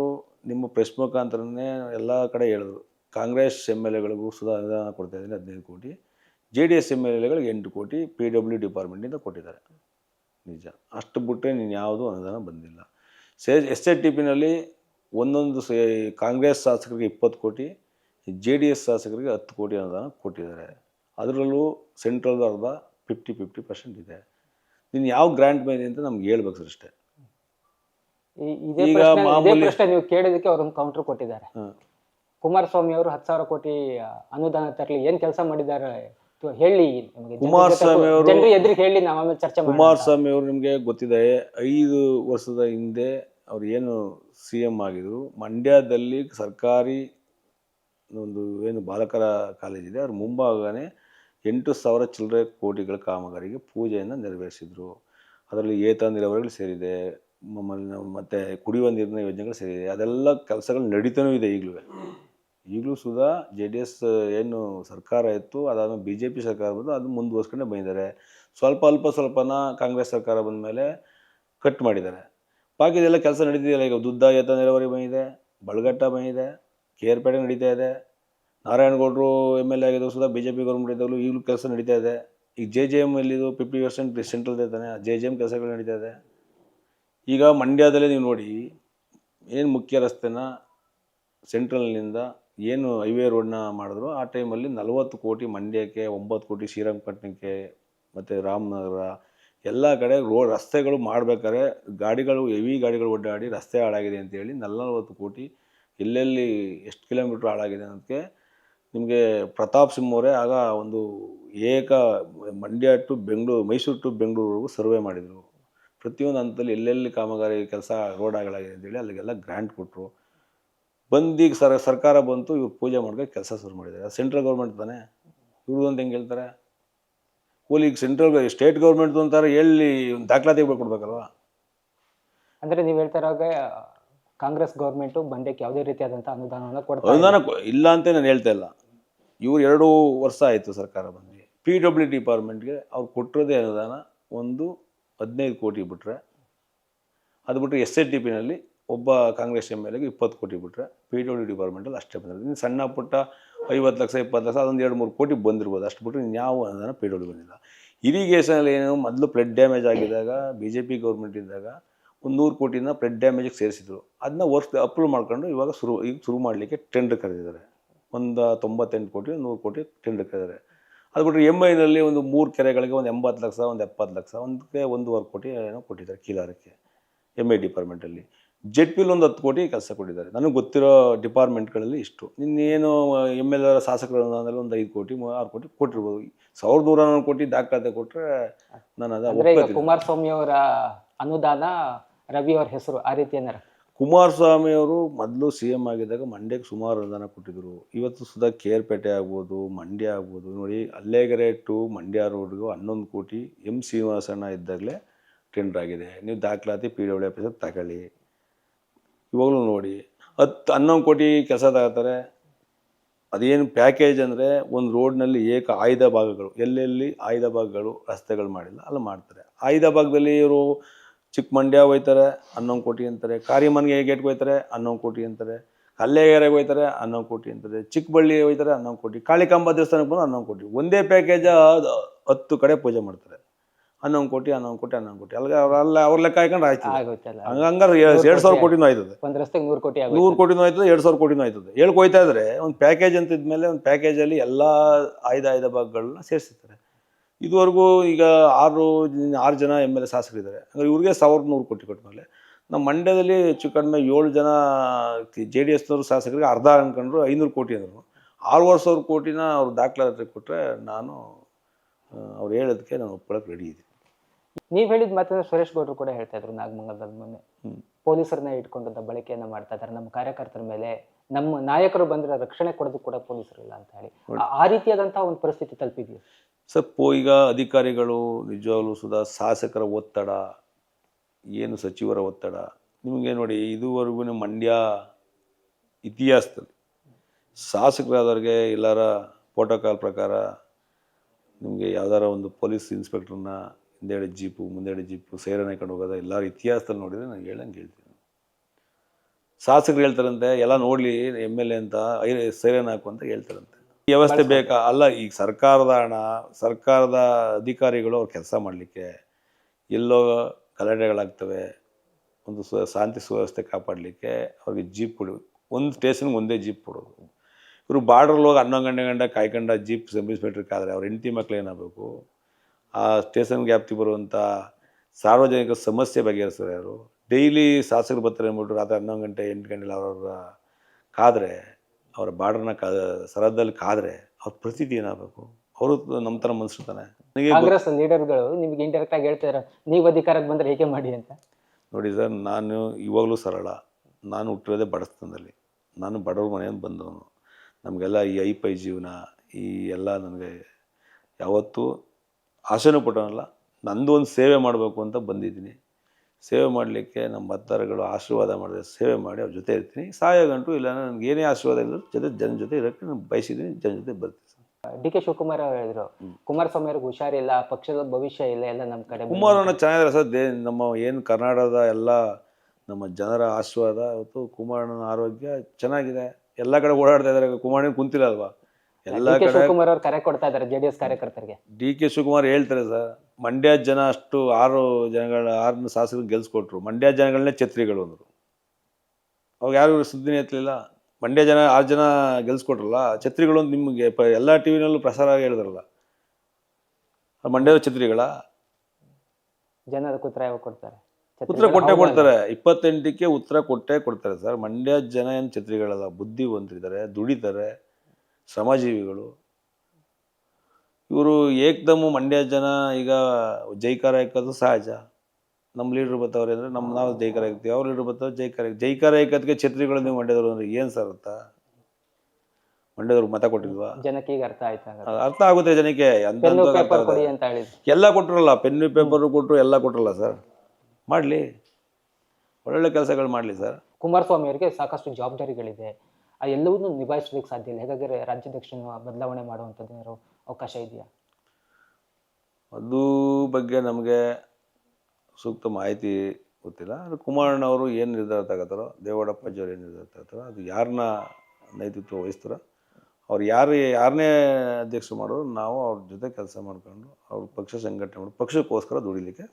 ನಿಮ್ಮ ಪ್ರೆಸ್ ಮುಖಾಂತರನೇ ಎಲ್ಲ ಕಡೆ ಹೇಳಿದ್ರು. ಕಾಂಗ್ರೆಸ್ ಎಂ ಎಲ್ ಎಗಳಿಗೂ ಸುಧಾ ಅನುದಾನ ಕೊಡ್ತಾ ಇದ್ದೀನಿ ಹದಿನೈದು ಕೋಟಿ, J D S M L ಎಗಳಿಗೆ ಎಂಟು ಕೋಟಿ, ಪಿ ಡಬ್ಲ್ಯೂ ಡಿಪಾರ್ಟ್ಮೆಂಟಿಂದ ಕೊಟ್ಟಿದ್ದಾರೆ. ನಿಜ. ಅಷ್ಟು ಬಿಟ್ಟರೆ ನೀನು ಯಾವುದೂ ಅನುದಾನ ಬಂದಿಲ್ಲ. ಸೇ ಎಸ್ ಎ ಟಿ ಪಿನಲ್ಲಿ ಒಂದೊಂದು ಸೇ ಕಾಂಗ್ರೆಸ್ ಶಾಸಕರಿಗೆ ಇಪ್ಪತ್ತು ಕೋಟಿ, ಜೆ ಡಿ ಎಸ್ ಶಾಸಕರಿಗೆ ಹತ್ತು ಕೋಟಿ ಅನುದಾನ ಕೊಟ್ಟಿದ್ದಾರೆ. ಅದರಲ್ಲೂ ಸೆಂಟ್ರಲ್ದು ಅರ್ಧ ಫಿಫ್ಟಿ ಫಿಫ್ಟಿ ಪರ್ಸೆಂಟ್ ಇದೆ. ನೀನು ಯಾವ ಗ್ರ್ಯಾಂಟ್ ಮೇಲೆ ಅಂತ ನಮ್ಗೆ ಹೇಳ್ಬೇಕು ಸರ್ ಅಷ್ಟೇ. ಇದೇ ಪ್ರಶ್ನೆ ನೀವು ಕೇಳಿದಕ್ಕೆ ಅವ್ರೊಂದು ಕೌಂಟರ್ ಕೊಟ್ಟಿದ್ದಾರೆ. ಕುಮಾರಸ್ವಾಮಿ ಅವರು ಹತ್ತು ಸಾವಿರ ಕೋಟಿ ಅನುದಾನ ತರಲಿ ಏನ್ ಕೆಲಸ ಮಾಡಿದ್ದಾರೆ ಹೇಳಿ ಕುಮಾರಸ್ವಾಮಿ ಅವರು- ಎದುರಿಗೆ ಹೇಳಿ ನಾವು ಆಮೇಲೆ ಚರ್ಚೆ. ಕುಮಾರಸ್ವಾಮಿ ಅವರು ನಿಮಗೆ ಗೊತ್ತಿದೆ ಐದು ವರ್ಷದ ಹಿಂದೆ ಅವ್ರು ಏನು ಸಿ ಎಂ ಆಗಿದ್ರು. ಮಂಡ್ಯದಲ್ಲಿ ಸರ್ಕಾರಿ ಒಂದು ಏನು ಬಾಲಕರ ಕಾಲೇಜ್ ಇದೆ. ಅವ್ರ ಮುಂಭಾಗನೇ ಎಂಟು ಸಾವಿರ ಚಿಲ್ಲರೆ ಕೋಟಿಗಳ ಕಾಮಗಾರಿಗೆ ಪೂಜೆಯನ್ನು ನೆರವೇರಿಸಿದ್ರು. ಅದರಲ್ಲಿ ಏತ ನೀರಾವರಿಗಳು ಸೇರಿದೆ. ಮತ್ತೆ ಕುಡಿಯುವ ನೀರಿನ ಯೋಜನೆಗಳು ಸೇರಿದೆ. ಅದೆಲ್ಲ ಕೆಲಸಗಳು ನಡೀತಾನೂ ಇದೆ ಈಗಲೂ. ಈಗಲೂ ಸುಧಾ ಜೆ ಡಿ ಎಸ್ ಏನು ಸರ್ಕಾರ ಇತ್ತು ಅದಾದ್ಮೇಲೆ ಬಿ ಜೆ ಪಿ ಸರ್ಕಾರ ಬಂದು ಅದು ಮುಂದುವರ್ಸ್ಕೊಂಡೇ ಬಂದಿದ್ದಾರೆ. ಸ್ವಲ್ಪ ಅಲ್ಪ ಸ್ವಲ್ಪನ ಕಾಂಗ್ರೆಸ್ ಸರ್ಕಾರ ಬಂದ ಮೇಲೆ ಕಟ್ ಮಾಡಿದ್ದಾರೆ. ಬಾಕಿದೆಲ್ಲ ಕೆಲಸ ನಡೀತಿದೆಯಲ್ಲ, ಈಗ ದುದ್ದ ಯತ ನೀರಾವರಿ ಬಂದಿದೆ, ಬಳಗಟ್ಟ ಬಂದಿದೆ ಕೆ ಆರ್ ಪೇಟೆ ನಡೀತಾ ಇದೆ. ನಾರಾಯಣಗೌಡರು ಎಂ ಎಲ್ ಎ ಆಗಿದ್ದು ಸುಧಾ ಬಿ ಜೆ ಪಿ ಗೌರ್ಮೆಂಟ್ ಇದ್ದಾಗಲೂ ಈಗಲೂ ಕೆಲಸ ನಡೀತಾ ಇದೆ. ಈಗ ಜೆ ಜೆ ಎಂ ಎಲ್ಲಿದು ಫಿಫ್ಟಿ ಪರ್ಸೆಂಟ್ ಸೆಂಟ್ರಲ್ ಇದ್ದಾನೆ ಜೆ ಜೆ ಎಂ ಕೆಲಸಗಳು ನಡೀತಾ ಇದೆ. ಈಗ ಮಂಡ್ಯದಲ್ಲೇ ನೀವು ನೋಡಿ ಏನು ಮುಖ್ಯ ರಸ್ತೆನ ಸೆಂಟ್ರಲ್ನಿಂದ ಏನು ಹೈವೇ ರೋಡ್ನ ಮಾಡಿದ್ರು, ಆ ಟೈಮಲ್ಲಿ ನಲವತ್ತು ಕೋಟಿ ಮಂಡ್ಯಕ್ಕೆ, ಒಂಬತ್ತು ಕೋಟಿ ಶ್ರೀರಂಗಪಟ್ಟಣಕ್ಕೆ ಮತ್ತು ರಾಮನಗರ ಎಲ್ಲ ಕಡೆ ರೋಡ್ ರಸ್ತೆಗಳು ಮಾಡಬೇಕಾದ್ರೆ ಗಾಡಿಗಳು, ಹೆವಿ ಗಾಡಿಗಳು ಒಡ್ಡಾಡಿ ರಸ್ತೆ ಹಾಳಾಗಿದೆ ಅಂತೇಳಿ ನಲವತ್ತು ಕೋಟಿ ಎಲ್ಲೆಲ್ಲಿ ಎಷ್ಟು ಕಿಲೋಮೀಟ್ರ್ ಹಾಳಾಗಿದೆ ಅನ್ನೋದಕ್ಕೆ ನಿಮಗೆ ಪ್ರತಾಪ್ ಸಿಂಹ ಅವರೇ ಆಗ ಒಂದು ಏಕ ಮಂಡ್ಯ ಟು ಬೆಂಗಳೂರು, ಮೈಸೂರು ಟು ಬೆಂಗಳೂರುವರೆಗೂ ಸರ್ವೆ ಮಾಡಿದರು. ಪ್ರತಿಯೊಂದು ಹಂತದಲ್ಲಿ ಎಲ್ಲೆಲ್ಲಿ ಕಾಮಗಾರಿ ಕೆಲಸ ರೋಡ್ ಆಗಲಾಗಿದೆ ಅಂತೇಳಿ ಅಲ್ಲಿಗೆಲ್ಲ ಗ್ರ್ಯಾಂಟ್ ಕೊಟ್ಟರು ಬಂದೀಗ ಸರ್ ಸರ್ಕಾರ ಬಂತು ಇವ್ರು ಪೂಜೆ ಮಾಡ್ಕೊಂಡು ಕೆಲಸ ಶುರು ಮಾಡಿದ್ದಾರೆ. ಸೆಂಟ್ರಲ್ ಗೌರ್ಮೆಂಟ್ ತಾನೇ? ಇವ್ರದ್ದು ಅಂತ ಹೆಂಗೆ ಹೇಳ್ತಾರೆ? ಕೂಲಿ ಈಗ ಸೆಂಟ್ರಲ್ ಸ್ಟೇಟ್ ಗೌರ್ಮೆಂಟ್ದು ಅಂತಾರೆ ಎಲ್ಲಿ ಒಂದು ದಾಖಲಾತಿ ಕೊಡ್ಬೇಕಲ್ವ? ಅಂದರೆ ನೀವು ಹೇಳ್ತಾ ಕಾಂಗ್ರೆಸ್ ಗೌರ್ಮೆಂಟು ಮಂಡ್ಯಕ್ಕೆ ಯಾವುದೇ ರೀತಿಯಾದಂಥ ಅನುದಾನವನ್ನು ಕೊಡ್ತಾರೆ ಅನುದಾನ ಇಲ್ಲ ಅಂತ ನಾನು ಹೇಳ್ತಾ ಇಲ್ಲ. ಇವ್ರು ಎರಡು ವರ್ಷ ಆಯಿತು ಸರ್ಕಾರ ಬಂದು ಪಿ ಡಬ್ಲ್ಯೂ ಡಿಪಾರ್ಟ್ಮೆಂಟ್ಗೆ ಅವ್ರು ಕೊಟ್ಟಿರೋದೇ ಅನುದಾನ ಒಂದು ಹದಿನೈದು ಕೋಟಿ ಬಿಟ್ಟರೆ ಅದು ಬಿಟ್ಟರೆ ಎಸ್ ಎಚ್ ಡಿ ಪಿನಲ್ಲಿ ಒಬ್ಬ ಕಾಂಗ್ರೆಸ್ ಎಂ ಎಲ್ ಎಗೆ ಇಪ್ಪತ್ತು ಕೋಟಿ ಬಿಟ್ಟರೆ ಪಿ ಡಬ್ಲ್ಯೂ ಡಿಪಾರ್ಟ್ಮೆಂಟಲ್ಲಿ ಅಷ್ಟೇ ಬಂದಿರೋದು. ಇನ್ನು ಸಣ್ಣ ಪುಟ್ಟ ಐವತ್ತು ಲಕ್ಷ, ಇಪ್ಪತ್ತು ಲಕ್ಷ, ಅದೊಂದು ಎರಡು ಮೂರು ಕೋಟಿ ಬಂದಿರ್ಬೋದು. ಅಷ್ಟು ಬಿಟ್ಟರೆ ಯಾವ ಅನುದಾನ ಪಿ ಡಬ್ಲ್ಯೂ ಬಂದಿಲ್ಲ. ಇರಿಗೇಷನಲ್ಲಿ ಏನು, ಮೊದಲು ಫ್ಲಡ್ ಡ್ಯಾಮೇಜ್ ಆಗಿದ್ದಾಗ, ಬಿ ಜೆ ಪಿ ಗೌರ್ಮೆಂಟ್ ಇದ್ದಾಗ ಒಂದು ನೂರು ಕೋಟಿನ ಫ್ಲಡ್ ಡ್ಯಾಮೇಜಿಗೆ ಸೇರಿಸಿದ್ರು. ಅದನ್ನ ವರ್ಷ ಅಪ್ರೂವ್ ಮಾಡ್ಕೊಂಡು ಇವಾಗ ಶುರು ಈಗ ಶುರು ಮಾಡಲಿಕ್ಕೆ ಟೆಂಡರ್ ಕರೆದಿದ್ದಾರೆ. ಒಂದು ತೊಂಬತ್ತೆಂಟು ಕೋಟಿ, ನೂರು ಕೋಟಿ ಟೆಂಡರ್ ಕರೆದಿದ್ದಾರೆ. ಅದು ಬಿಟ್ಟರೆ ಎಂ ಐನಲ್ಲಿ ಒಂದು ಮೂರು ಕೆರೆಗಳಿಗೆ ಒಂದು ಎಂಬತ್ತು ಲಕ್ಷ ಒಂದು ಎಪ್ಪತ್ತು ಲಕ್ಷ ಒಂದಕ್ಕೆ ಒಂದೂವರೆ ಕೋಟಿ ಏನೋ ಕೊಟ್ಟಿದ್ದಾರೆ ಕೀಲಾರಕ್ಕೆ ಎಂ ಐ ಡಿಪಾರ್ಟ್ಮೆಂಟಲ್ಲಿ ಜೆಡ್ ಪಿಲ್ ಒಂದು ಹತ್ತು ಕೋಟಿ ಕೆಲಸ ಕೊಟ್ಟಿದ್ದಾರೆ. ನನಗೆ ಗೊತ್ತಿರೋ ಡಿಪಾರ್ಟ್ಮೆಂಟ್ಗಳಲ್ಲಿ ಇಷ್ಟು. ಇನ್ನೇನು ಎಂ ಎಲ್ ಎರ ಶಾಸಕರು ಅಂದರೆ ಒಂದು ಐದು ಕೋಟಿ ಆರು ಕೋಟಿ ಕೊಟ್ಟಿರ್ಬೋದು. ಸಾವಿರದ ನೂರ ಹನ್ನೊಂದು ಕೋಟಿ ದಾಖಲಾತಿ ಕೊಟ್ಟರೆ ನಾನು ಅದ ಕುಮಾರಸ್ವಾಮಿ ಅವರ ಅನುದಾನ ರವಿ ಅವ್ರ ಹೆಸರು ಆ ರೀತಿ ಏನಾರ ಕುಮಾರಸ್ವಾಮಿ ಅವರು ಮೊದಲು ಸಿ ಎಂ ಆಗಿದ್ದಾಗ ಮಂಡ್ಯಕ್ಕೆ ಸುಮಾರು ಅನುದಾನ ಕೊಟ್ಟಿದ್ರು. ಇವತ್ತು ಸುಧಾ ಕೇರ್ಪೇಟೆ ಆಗ್ಬೋದು, ಮಂಡ್ಯ ಆಗ್ಬೋದು. ನೋಡಿ, ಅಲ್ಲೇಗರೆ ಟು ಮಂಡ್ಯ ರೋಡ್ಗೂ ಹನ್ನೊಂದು ಕೋಟಿ ಎಂ ಶ್ರೀನಿವಾಸಣ್ಣ ಇದ್ದಾಗಲೇ ಟೆಂಡರ್ ಆಗಿದೆ. ನೀವು ದಾಖಲಾತಿ ಪಿ ಡಬ್ಲ್ಯೂ ಆಫೀಸರ್ ತಗೊಳ್ಳಿ. ಇವಾಗಲೂ ನೋಡಿ, ಹತ್ತು, ಹನ್ನೊಂದು ಕೋಟಿ ಕೆಲಸ ತಗೋತಾರೆ. ಅದೇನು ಪ್ಯಾಕೇಜ್ ಅಂದರೆ ಒಂದು ರೋಡ್ನಲ್ಲಿ ಏಕ ಆಯ್ದ ಭಾಗಗಳು. ಎಲ್ಲೆಲ್ಲಿ ಆಯ್ದ ಭಾಗಗಳು ರಸ್ತೆಗಳು ಮಾಡಿಲ್ಲ, ಅಲ್ಲಿ ಮಾಡ್ತಾರೆ. ಆಯ್ದ ಭಾಗದಲ್ಲಿ ಇವರು ಚಿಕ್ಕ ಮಂಡ್ಯ ಹೋಯ್ತಾರೆ ಹನ್ನೊಂದು ಕೋಟಿ ಅಂತಾರೆ. ಕಾರಿಮನ್ಗೆ ಗೇಟ್ಗೆ ಹೋಯ್ತಾರೆ ಹನ್ನೊಂದು ಕೋಟಿ ಅಂತಾರೆ. ಕಲ್ಲೇಗೆರೆಗೆ ಹೋಯ್ತಾರೆ ಹನ್ನೊಂದು ಕೋಟಿ ಅಂತಾರೆ. ಚಿಕ್ಕಬಳ್ಳಿ ಹೋಯ್ತಾರೆ ಹನ್ನೊಂದು ಕೋಟಿ ಕಾಳಿಕಾಂಬ ದೇವಸ್ಥಾನಕ್ಕೆ ಬಂದು ಹನ್ನೊಂದು ಕೋಟಿ ಒಂದೇ ಪ್ಯಾಕೇಜ್ ಹತ್ತು ಕಡೆ ಪೂಜೆ ಮಾಡ್ತಾರೆ. ಹನ್ನೊಂದು ಕೋಟಿ ಹನ್ನೊಂದು ಕೋಟಿ ಹನ್ನೊಂದು ಕೋಟಿ ಅಲ್ಲಿಗೆ ಅವ್ರಲ್ಲ ಅವ್ರ ಲೆಕ್ಕ ಹಾಕೊಂಡು ಆಯ್ತು ಹಂಗಾರೆ ಎರಡು ಸಾವಿರ ಕೋಟಿನೂ ಆಯ್ತದೆ. ನೂರು ಕೋಟಿ ನೂರು ಕೋಟಿನೂ ಆಯ್ತದೆ ಎರಡು ಸಾವಿರ ಕೋಟಿನೂ ಆಯ್ತದೆ. ಹೇಳ್ಕೊಯ್ತಾ ಇದ್ರೆ ಒಂದು ಪ್ಯಾಕೇಜ್ ಅಂತಿದ್ಮೇಲೆ ಒಂದು ಪ್ಯಾಕೇಜಲ್ಲಿ ಎಲ್ಲ ಆಯ್ದ ಆಯ್ದ ಭಾಗಗಳನ್ನ ಸೇರಿಸಿರ್ತಾರೆ. ಇದುವರೆಗೂ ಈಗ ಆರು ಆರು ಜನ ಎಂ ಎಲ್ ಎ ಶಾಸಕರಿದ್ದಾರೆ. ಅಂದರೆ ಇವ್ರಿಗೆ ಸಾವಿರದ ನೂರು ಕೋಟಿ ಕೊಟ್ಮೇಲೆ ನಮ್ಮ ಮಂಡ್ಯದಲ್ಲಿ ಹೆಚ್ಚು ಕಡಿಮೆ ಏಳು ಜನ ಜೆ ಡಿ ಎಸ್ನವರು ಶಾಸಕರಿಗೆ ಅರ್ಧ ಅನ್ಕೊಂಡ್ರು ಐನೂರು ಕೋಟಿ ಅಂದರು. ಆರೂವರೆ ಸಾವಿರ ಕೋಟಿನ ಅವ್ರು ದಾಖಲಾತಿ ಕೊಟ್ಟರೆ ನಾನು ಅವ್ರು ಹೇಳೋದಕ್ಕೆ ನಾನು ಒಪ್ಪಳಕ್ಕೆ ರೆಡಿ ಇದ್ದೀನಿ. ನೀವು ಹೇಳಿದ ಮಾತನ್ನ ಸುರೇಶ್ ಗೌಡರು ಕೂಡ ಹೇಳ್ತಾ ಇದ್ರು ನಾಗಮಂಗಲದ ಮೊನ್ನೆ. ಪೊಲೀಸರನ್ನ ಇಟ್ಕೊಂಡಂತ ಬಳಕೆಯನ್ನ ಮಾಡ್ತಾ ಇದ್ದಾರೆ. ನಮ್ಮ ಕಾರ್ಯಕರ್ತರ ಮೇಲೆ ನಮ್ಮ ನಾಯಕರು ಬಂದ್ರೆ ರಕ್ಷಣೆ ಕೊಡೋದು ಕೂಡ ಪೊಲೀಸರಿಲ್ಲ ಅಂತ ಹೇಳಿ. ಆ- ರೀತಿಯಾದಂತಹ ಒಂದು ಪರಿಸ್ಥಿತಿ ತಲುಪಿದೆಯಾ? ಸರ್ ಈಗ ಅಧಿಕಾರಿಗಳು ನಿಜವಾಗ್ಲೂ ಸುಧಾ ಶಾಸಕರ ಒತ್ತಡ ಏನು ಸಚಿವರ ಒತ್ತಡ ನಿಮಗೆ ನೋಡಿ ಇದುವರೆಗೂ ಮಂಡ್ಯ ಇತಿಹಾಸದಲ್ಲಿ ಶಾಸಕರಾದವ್ರಿಗೆ ಎಲ್ಲರ ಪ್ರೋಟೋಕಾಲ್ ಪ್ರಕಾರ ನಿಮಗೆ ಯಾವ್ದಾರ ಒಂದು ಪೊಲೀಸ್ ಇನ್ಸ್ಪೆಕ್ಟರ್ನ ಹಿಂದೆಡೆ ಜೀಪು ಮುಂದೆ ಜೀಪು ಸೈರನ್ ಹಾಕೊಂಡು ಹೋಗೋದ? ಎಲ್ಲರ ಇತಿಹಾಸದಲ್ಲಿ ನೋಡಿದ್ರೆ ನಾನು ಹೇಳಂಗೆ ಹೇಳ್ತೀನಿ. ಶಾಸಕರು ಹೇಳ್ತಾರಂತೆ ಎಲ್ಲ ನೋಡಲಿ ಎಂ ಎಲ್ ಎ ಅಂತ ಐ ಸೈರನ್ ಹಾಕು ಅಂತ ಹೇಳ್ತಾರಂತೆ. ಈ ವ್ಯವಸ್ಥೆ ಬೇಕಾ? ಅಲ್ಲ ಈಗ ಸರ್ಕಾರದ ಹಣ ಸರ್ಕಾರದ ಅಧಿಕಾರಿಗಳು ಅವ್ರು ಕೆಲಸ ಮಾಡಲಿಕ್ಕೆ ಎಲ್ಲೋ ಗಲಾಟೆಗಳಾಗ್ತವೆ ಒಂದು ಸ ಶಾಂತಿ ಸುವ್ಯವಸ್ಥೆ ಕಾಪಾಡಲಿಕ್ಕೆ ಅವ್ರಿಗೆ ಜೀಪ್ ಕೊಡಿ. ಒಂದು ಸ್ಟೇಷನ್ಗೆ ಒಂದೇ ಜೀಪ್ ಕೊಡೋದು. ಇವರು ಬಾರ್ಡ್ರಲ್ಲಿ ಹೋಗಿ ಹನ್ನೊಂದು ಗಂಟೆ ಗಂಟೆ ಕಾಯ್ಕೊಂಡ ಜೀಪ್ ಸಬ್ ಅವ್ರ ಹೆಂಡತಿ ಮಕ್ಳು ಏನಾಗಬೇಕು? ಆ ಸ್ಟೇಷನ್ ವ್ಯಾಪ್ತಿ ಬರುವಂಥ ಸಾರ್ವಜನಿಕ ಸಮಸ್ಯೆ ಬಗೆಹರಿಸ್ತಾರೆ ಯಾರು? ಡೈಲಿ ಶಾಸಕರು ಬರ್ತಾರೆ ಅಂದ್ಬಿಟ್ಟು ರಾತ್ರಿ ಹನ್ನೊಂದು ಗಂಟೆ ಎಂಟು ಗಂಟೆ ಅವ್ರ ಕಾದರೆ ಅವರ ಬಾರ್ಡರ್ನ ಕಾ ಸರಹದ್ದಲ್ಲಿ ಕಾದರೆ ಅವ್ರ ಪರಿಸ್ಥಿತಿ ಏನಾಗಬೇಕು? ಅವರು ನಮ್ಮ ಥರ ಮನಸ್ಸಿರ್ತಾನೆ ನನಗೆ ಕಾಂಗ್ರೆಸ್ ಲೀಡರ್ಗಳು ನಿಮಗೆ ಇಂಡೈರೆಕ್ಟ್ ಆಗಿ ಹೇಳ್ತಾರೆ ನೀವು ಅಧಿಕಾರಕ್ಕೆ ಬಂದರೆ ಹೇಗೆ ಮಾಡಿ ಅಂತ? ನೋಡಿ ಸರ್ ನಾನು ಇವಾಗಲೂ ಸರಳ. ನಾನು ಹುಟ್ಟಿರೋದೇ ಬಡಸ್ತನದಲ್ಲಿ ನಾನು ಬಡವ್ರ ಮನೆಯಿಂದ ಬಂದವನು. ನಮಗೆಲ್ಲ ಈ ಐ ಪೈ ಜೀವನ ಈ ಎಲ್ಲ ನನಗೆ ಯಾವತ್ತೂ ಆಸೆನೂ ಪಟ್ಟವನಲ್ಲ. ನಂದು ಒಂದು ಸೇವೆ ಮಾಡಬೇಕು ಅಂತ ಬಂದಿದ್ದೀನಿ. ಸೇವೆ ಮಾಡಲಿಕ್ಕೆ ನಮ್ಮ ಮತದಾರಗಳು ಆಶೀರ್ವಾದ ಮಾಡಿದ್ರೆ ಸೇವೆ ಮಾಡಿ ಅವ್ರ ಜೊತೆ ಇರ್ತೀನಿ. ಸಹಾಯ ಗಂಟು ಇಲ್ಲ ನನಗೆ ಏನೇ ಆಶೀರ್ವಾದ ಇಲ್ಲ ಜೊತೆ ಜನ ಜೊತೆ ಇರೋಕ್ಕೆ ನಾನು ಬಯಸಿದ್ದೀನಿ ಜನ ಜೊತೆ ಬರ್ತೀನಿ ಡಿ ಕೆ ಶಿವಕುಮಾರ್ ಅವರು ಹೇಳಿದ್ರು ಕುಮಾರಸ್ವಾಮಿ ಅವ್ರಿಗೆ ಹುಷಾರಿಲ್ಲ ಪಕ್ಷದ ಭವಿಷ್ಯ ಇಲ್ಲ ಎಲ್ಲ ನಮ್ಮ ಕಡೆ ಕುಮಾರಣ್ಣ ಚೆನ್ನಾಗಿದ್ದಾರೆ ಸರ್. ದೇ ನಮ್ಮ ಏನು ಕರ್ನಾಟಕದ ಎಲ್ಲ ನಮ್ಮ ಜನರ ಆಶೀರ್ವಾದ ಇವತ್ತು ಕುಮಾರಣ್ಣನ ಆರೋಗ್ಯ ಚೆನ್ನಾಗಿದೆ. ಎಲ್ಲ ಕಡೆ ಓಡಾಡ್ತಾ ಇದ್ದಾರೆ. ಕುಮಾರಣ್ಣ ಕುಂತಿಲ್ಲ ಅಲ್ವಾ? ಎಲ್ಲ ಕಡೆ ಶಿವಕುಮಾರ್ ಅವ್ರು ಕರೆ ಕೊಡ್ತಾ ಇದ್ದಾರೆ ಜೆಡಿಎಸ್ ಕಾರ್ಯಕರ್ತರಿಗೆ. ಡಿ ಕೆ ಶಿವಕುಮಾರ್ ಹೇಳ್ತಾರೆ ಸರ್. ಮಂಡ್ಯ ಜನ ಅಷ್ಟು ಆರು ಜನಗಳ ಆರನ್ನ ಶಾಸಕರು ಗೆಲ್ಸ್ಕೊಟ್ರು. ಮಂಡ್ಯ ಜನಗಳನ್ನೇ ಛತ್ರಿಗಳು ಅಂದರು. ಅವಾಗ ಯಾರು ಸುದ್ದಿನೇ ಎತ್ತಲಿಲ್ಲ ಮಂಡ್ಯ ಜನ ಆರು ಜನ ಗೆಲ್ಸ್ಕೊಟ್ರಲ್ಲ ಛತ್ರಿಗಳು ನಿಮಗೆ ಪ ಎಲ್ಲ ಟಿ ವಿನಲ್ಲೂ ಪ್ರಸಾರ ಆಗಿ ಹೇಳಿದ್ರಲ್ಲ ಮಂಡ್ಯದ ಛತ್ರಿಗಳ? ಜನ ಅದಕ್ಕೆ ಉತ್ತರ ಕೊಡ್ತಾರೆ? ಉತ್ತರ ಕೊಟ್ಟೆ ಕೊಡ್ತಾರೆ. ಇಪ್ಪತ್ತೆಂಟಕ್ಕೆ ಉತ್ತರ ಕೊಟ್ಟೆ ಕೊಡ್ತಾರೆ ಸರ್. ಮಂಡ್ಯ ಜನ ಏನು ಛತ್ರಿಗಳಲ್ಲ ಬುದ್ಧಿವಂತರಿದ್ದಾರೆ ದುಡಿತಾರೆ ಶ್ರಮಜೀವಿಗಳು. ಇವರು ಏಕ್ದಮ್ ಮಂಡ್ಯ ಜನ ಈಗ ಜೈಕಾರ ಹಾಕೋದು ಸಹಜ. ನಮ್ಮ ಲೀಡ್ರ್ ಬರ್ತಾವ್ರೆ ಅಂದರೆ ನಮ್ಮ ನಾವು ಜೈಕಾರ ಹಾಕ್ತೀವಿ ಅವ್ರ ಲೀಡ್ರ್ ಬರ್ತಾವೆ ಜೈಕಾರ ಜೈಕಾರ ಹಾಕೋದಕ್ಕೆ ಛತ್ರಿಗಳು ನೀವು ಮಂಡ್ಯದವ್ರು ಅಂದರೆ ಏನು ಸರ್ ಅರ್ಥ? ಮಂಡ್ಯದವ್ರಿಗೆ ಮತ ಕೊಟ್ಟಿಲ್ವಾ? ಜನಕ್ಕೆ ಈಗ ಅರ್ಥ ಆಯ್ತಾ ಅರ್ಥ ಆಗುತ್ತೆ ಜನಕ್ಕೆ. ಅಂತ ಪೆನ್ನು ಅಂತ ಪೇಪರ್ ಅರ್ಥ ಕೊಡಿ ಆಗುತ್ತೆ. ಅಂತ ಹೇಳಿದ್ರು. ಎಲ್ಲ ಕೊಟ್ರಲ್ಲ ಪೆನ್ನು ಪೇಪರು ಕೊಟ್ಟರು ಎಲ್ಲ ಕೊಟ್ರಲ್ಲ ಸರ್? ಮಾಡಲಿ. ಒಳ್ಳೊಳ್ಳೆ ಕೆಲಸಗಳು ಮಾಡಲಿ ಸರ್. ಕುಮಾರಸ್ವಾಮಿ ಅವರಿಗೆ ಸಾಕಷ್ಟು ಜವಾಬ್ದಾರಿಗಳಿದೆ. ಆ ಎಲ್ಲವನ್ನೂ ನಿಭಾಯಿಸಲಿಕ್ಕೆ ಸಾಧ್ಯ ಇಲ್ಲ. ಹಾಗಾಗಿ ರಾಜ್ಯಾಧ್ಯಕ್ಷನ ಬದಲಾವಣೆ ಮಾಡುವಂಥದ್ದು ಏನಾದ್ರು ಅವಕಾಶ ಇದೆಯಾ? ಅದು ಬಗ್ಗೆ ನಮಗೆ ಸೂಕ್ತ ಮಾಹಿತಿ ಗೊತ್ತಿಲ್ಲ. ಆದರೆ ಕುಮಾರಣ್ಣವರು ಏನು ನಿರ್ಧಾರ ತಗೋತಾರೋ ದೇವಡಪ್ಪಾಜಿಯವ್ರು ಏನು ನಿರ್ಧಾರ ತಗೋತಾರೋ ಅದು ಯಾರನ್ನ ನೈತೃತ್ವ ವಹಿಸ್ತಾರೋ ಅವ್ರು ಯಾರು ಯಾರನ್ನೇ ಅಧ್ಯಕ್ಷರು ಮಾಡೋರು ನಾವು ಅವ್ರ ಜೊತೆ ಕೆಲಸ ಮಾಡ್ಕೊಂಡು ಅವ್ರ ಪಕ್ಷ ಸಂಘಟನೆ ಮಾಡಿ ಪಕ್ಷಕ್ಕೋಸ್ಕರ ದುಡಿಲಿಕ್ಕೆ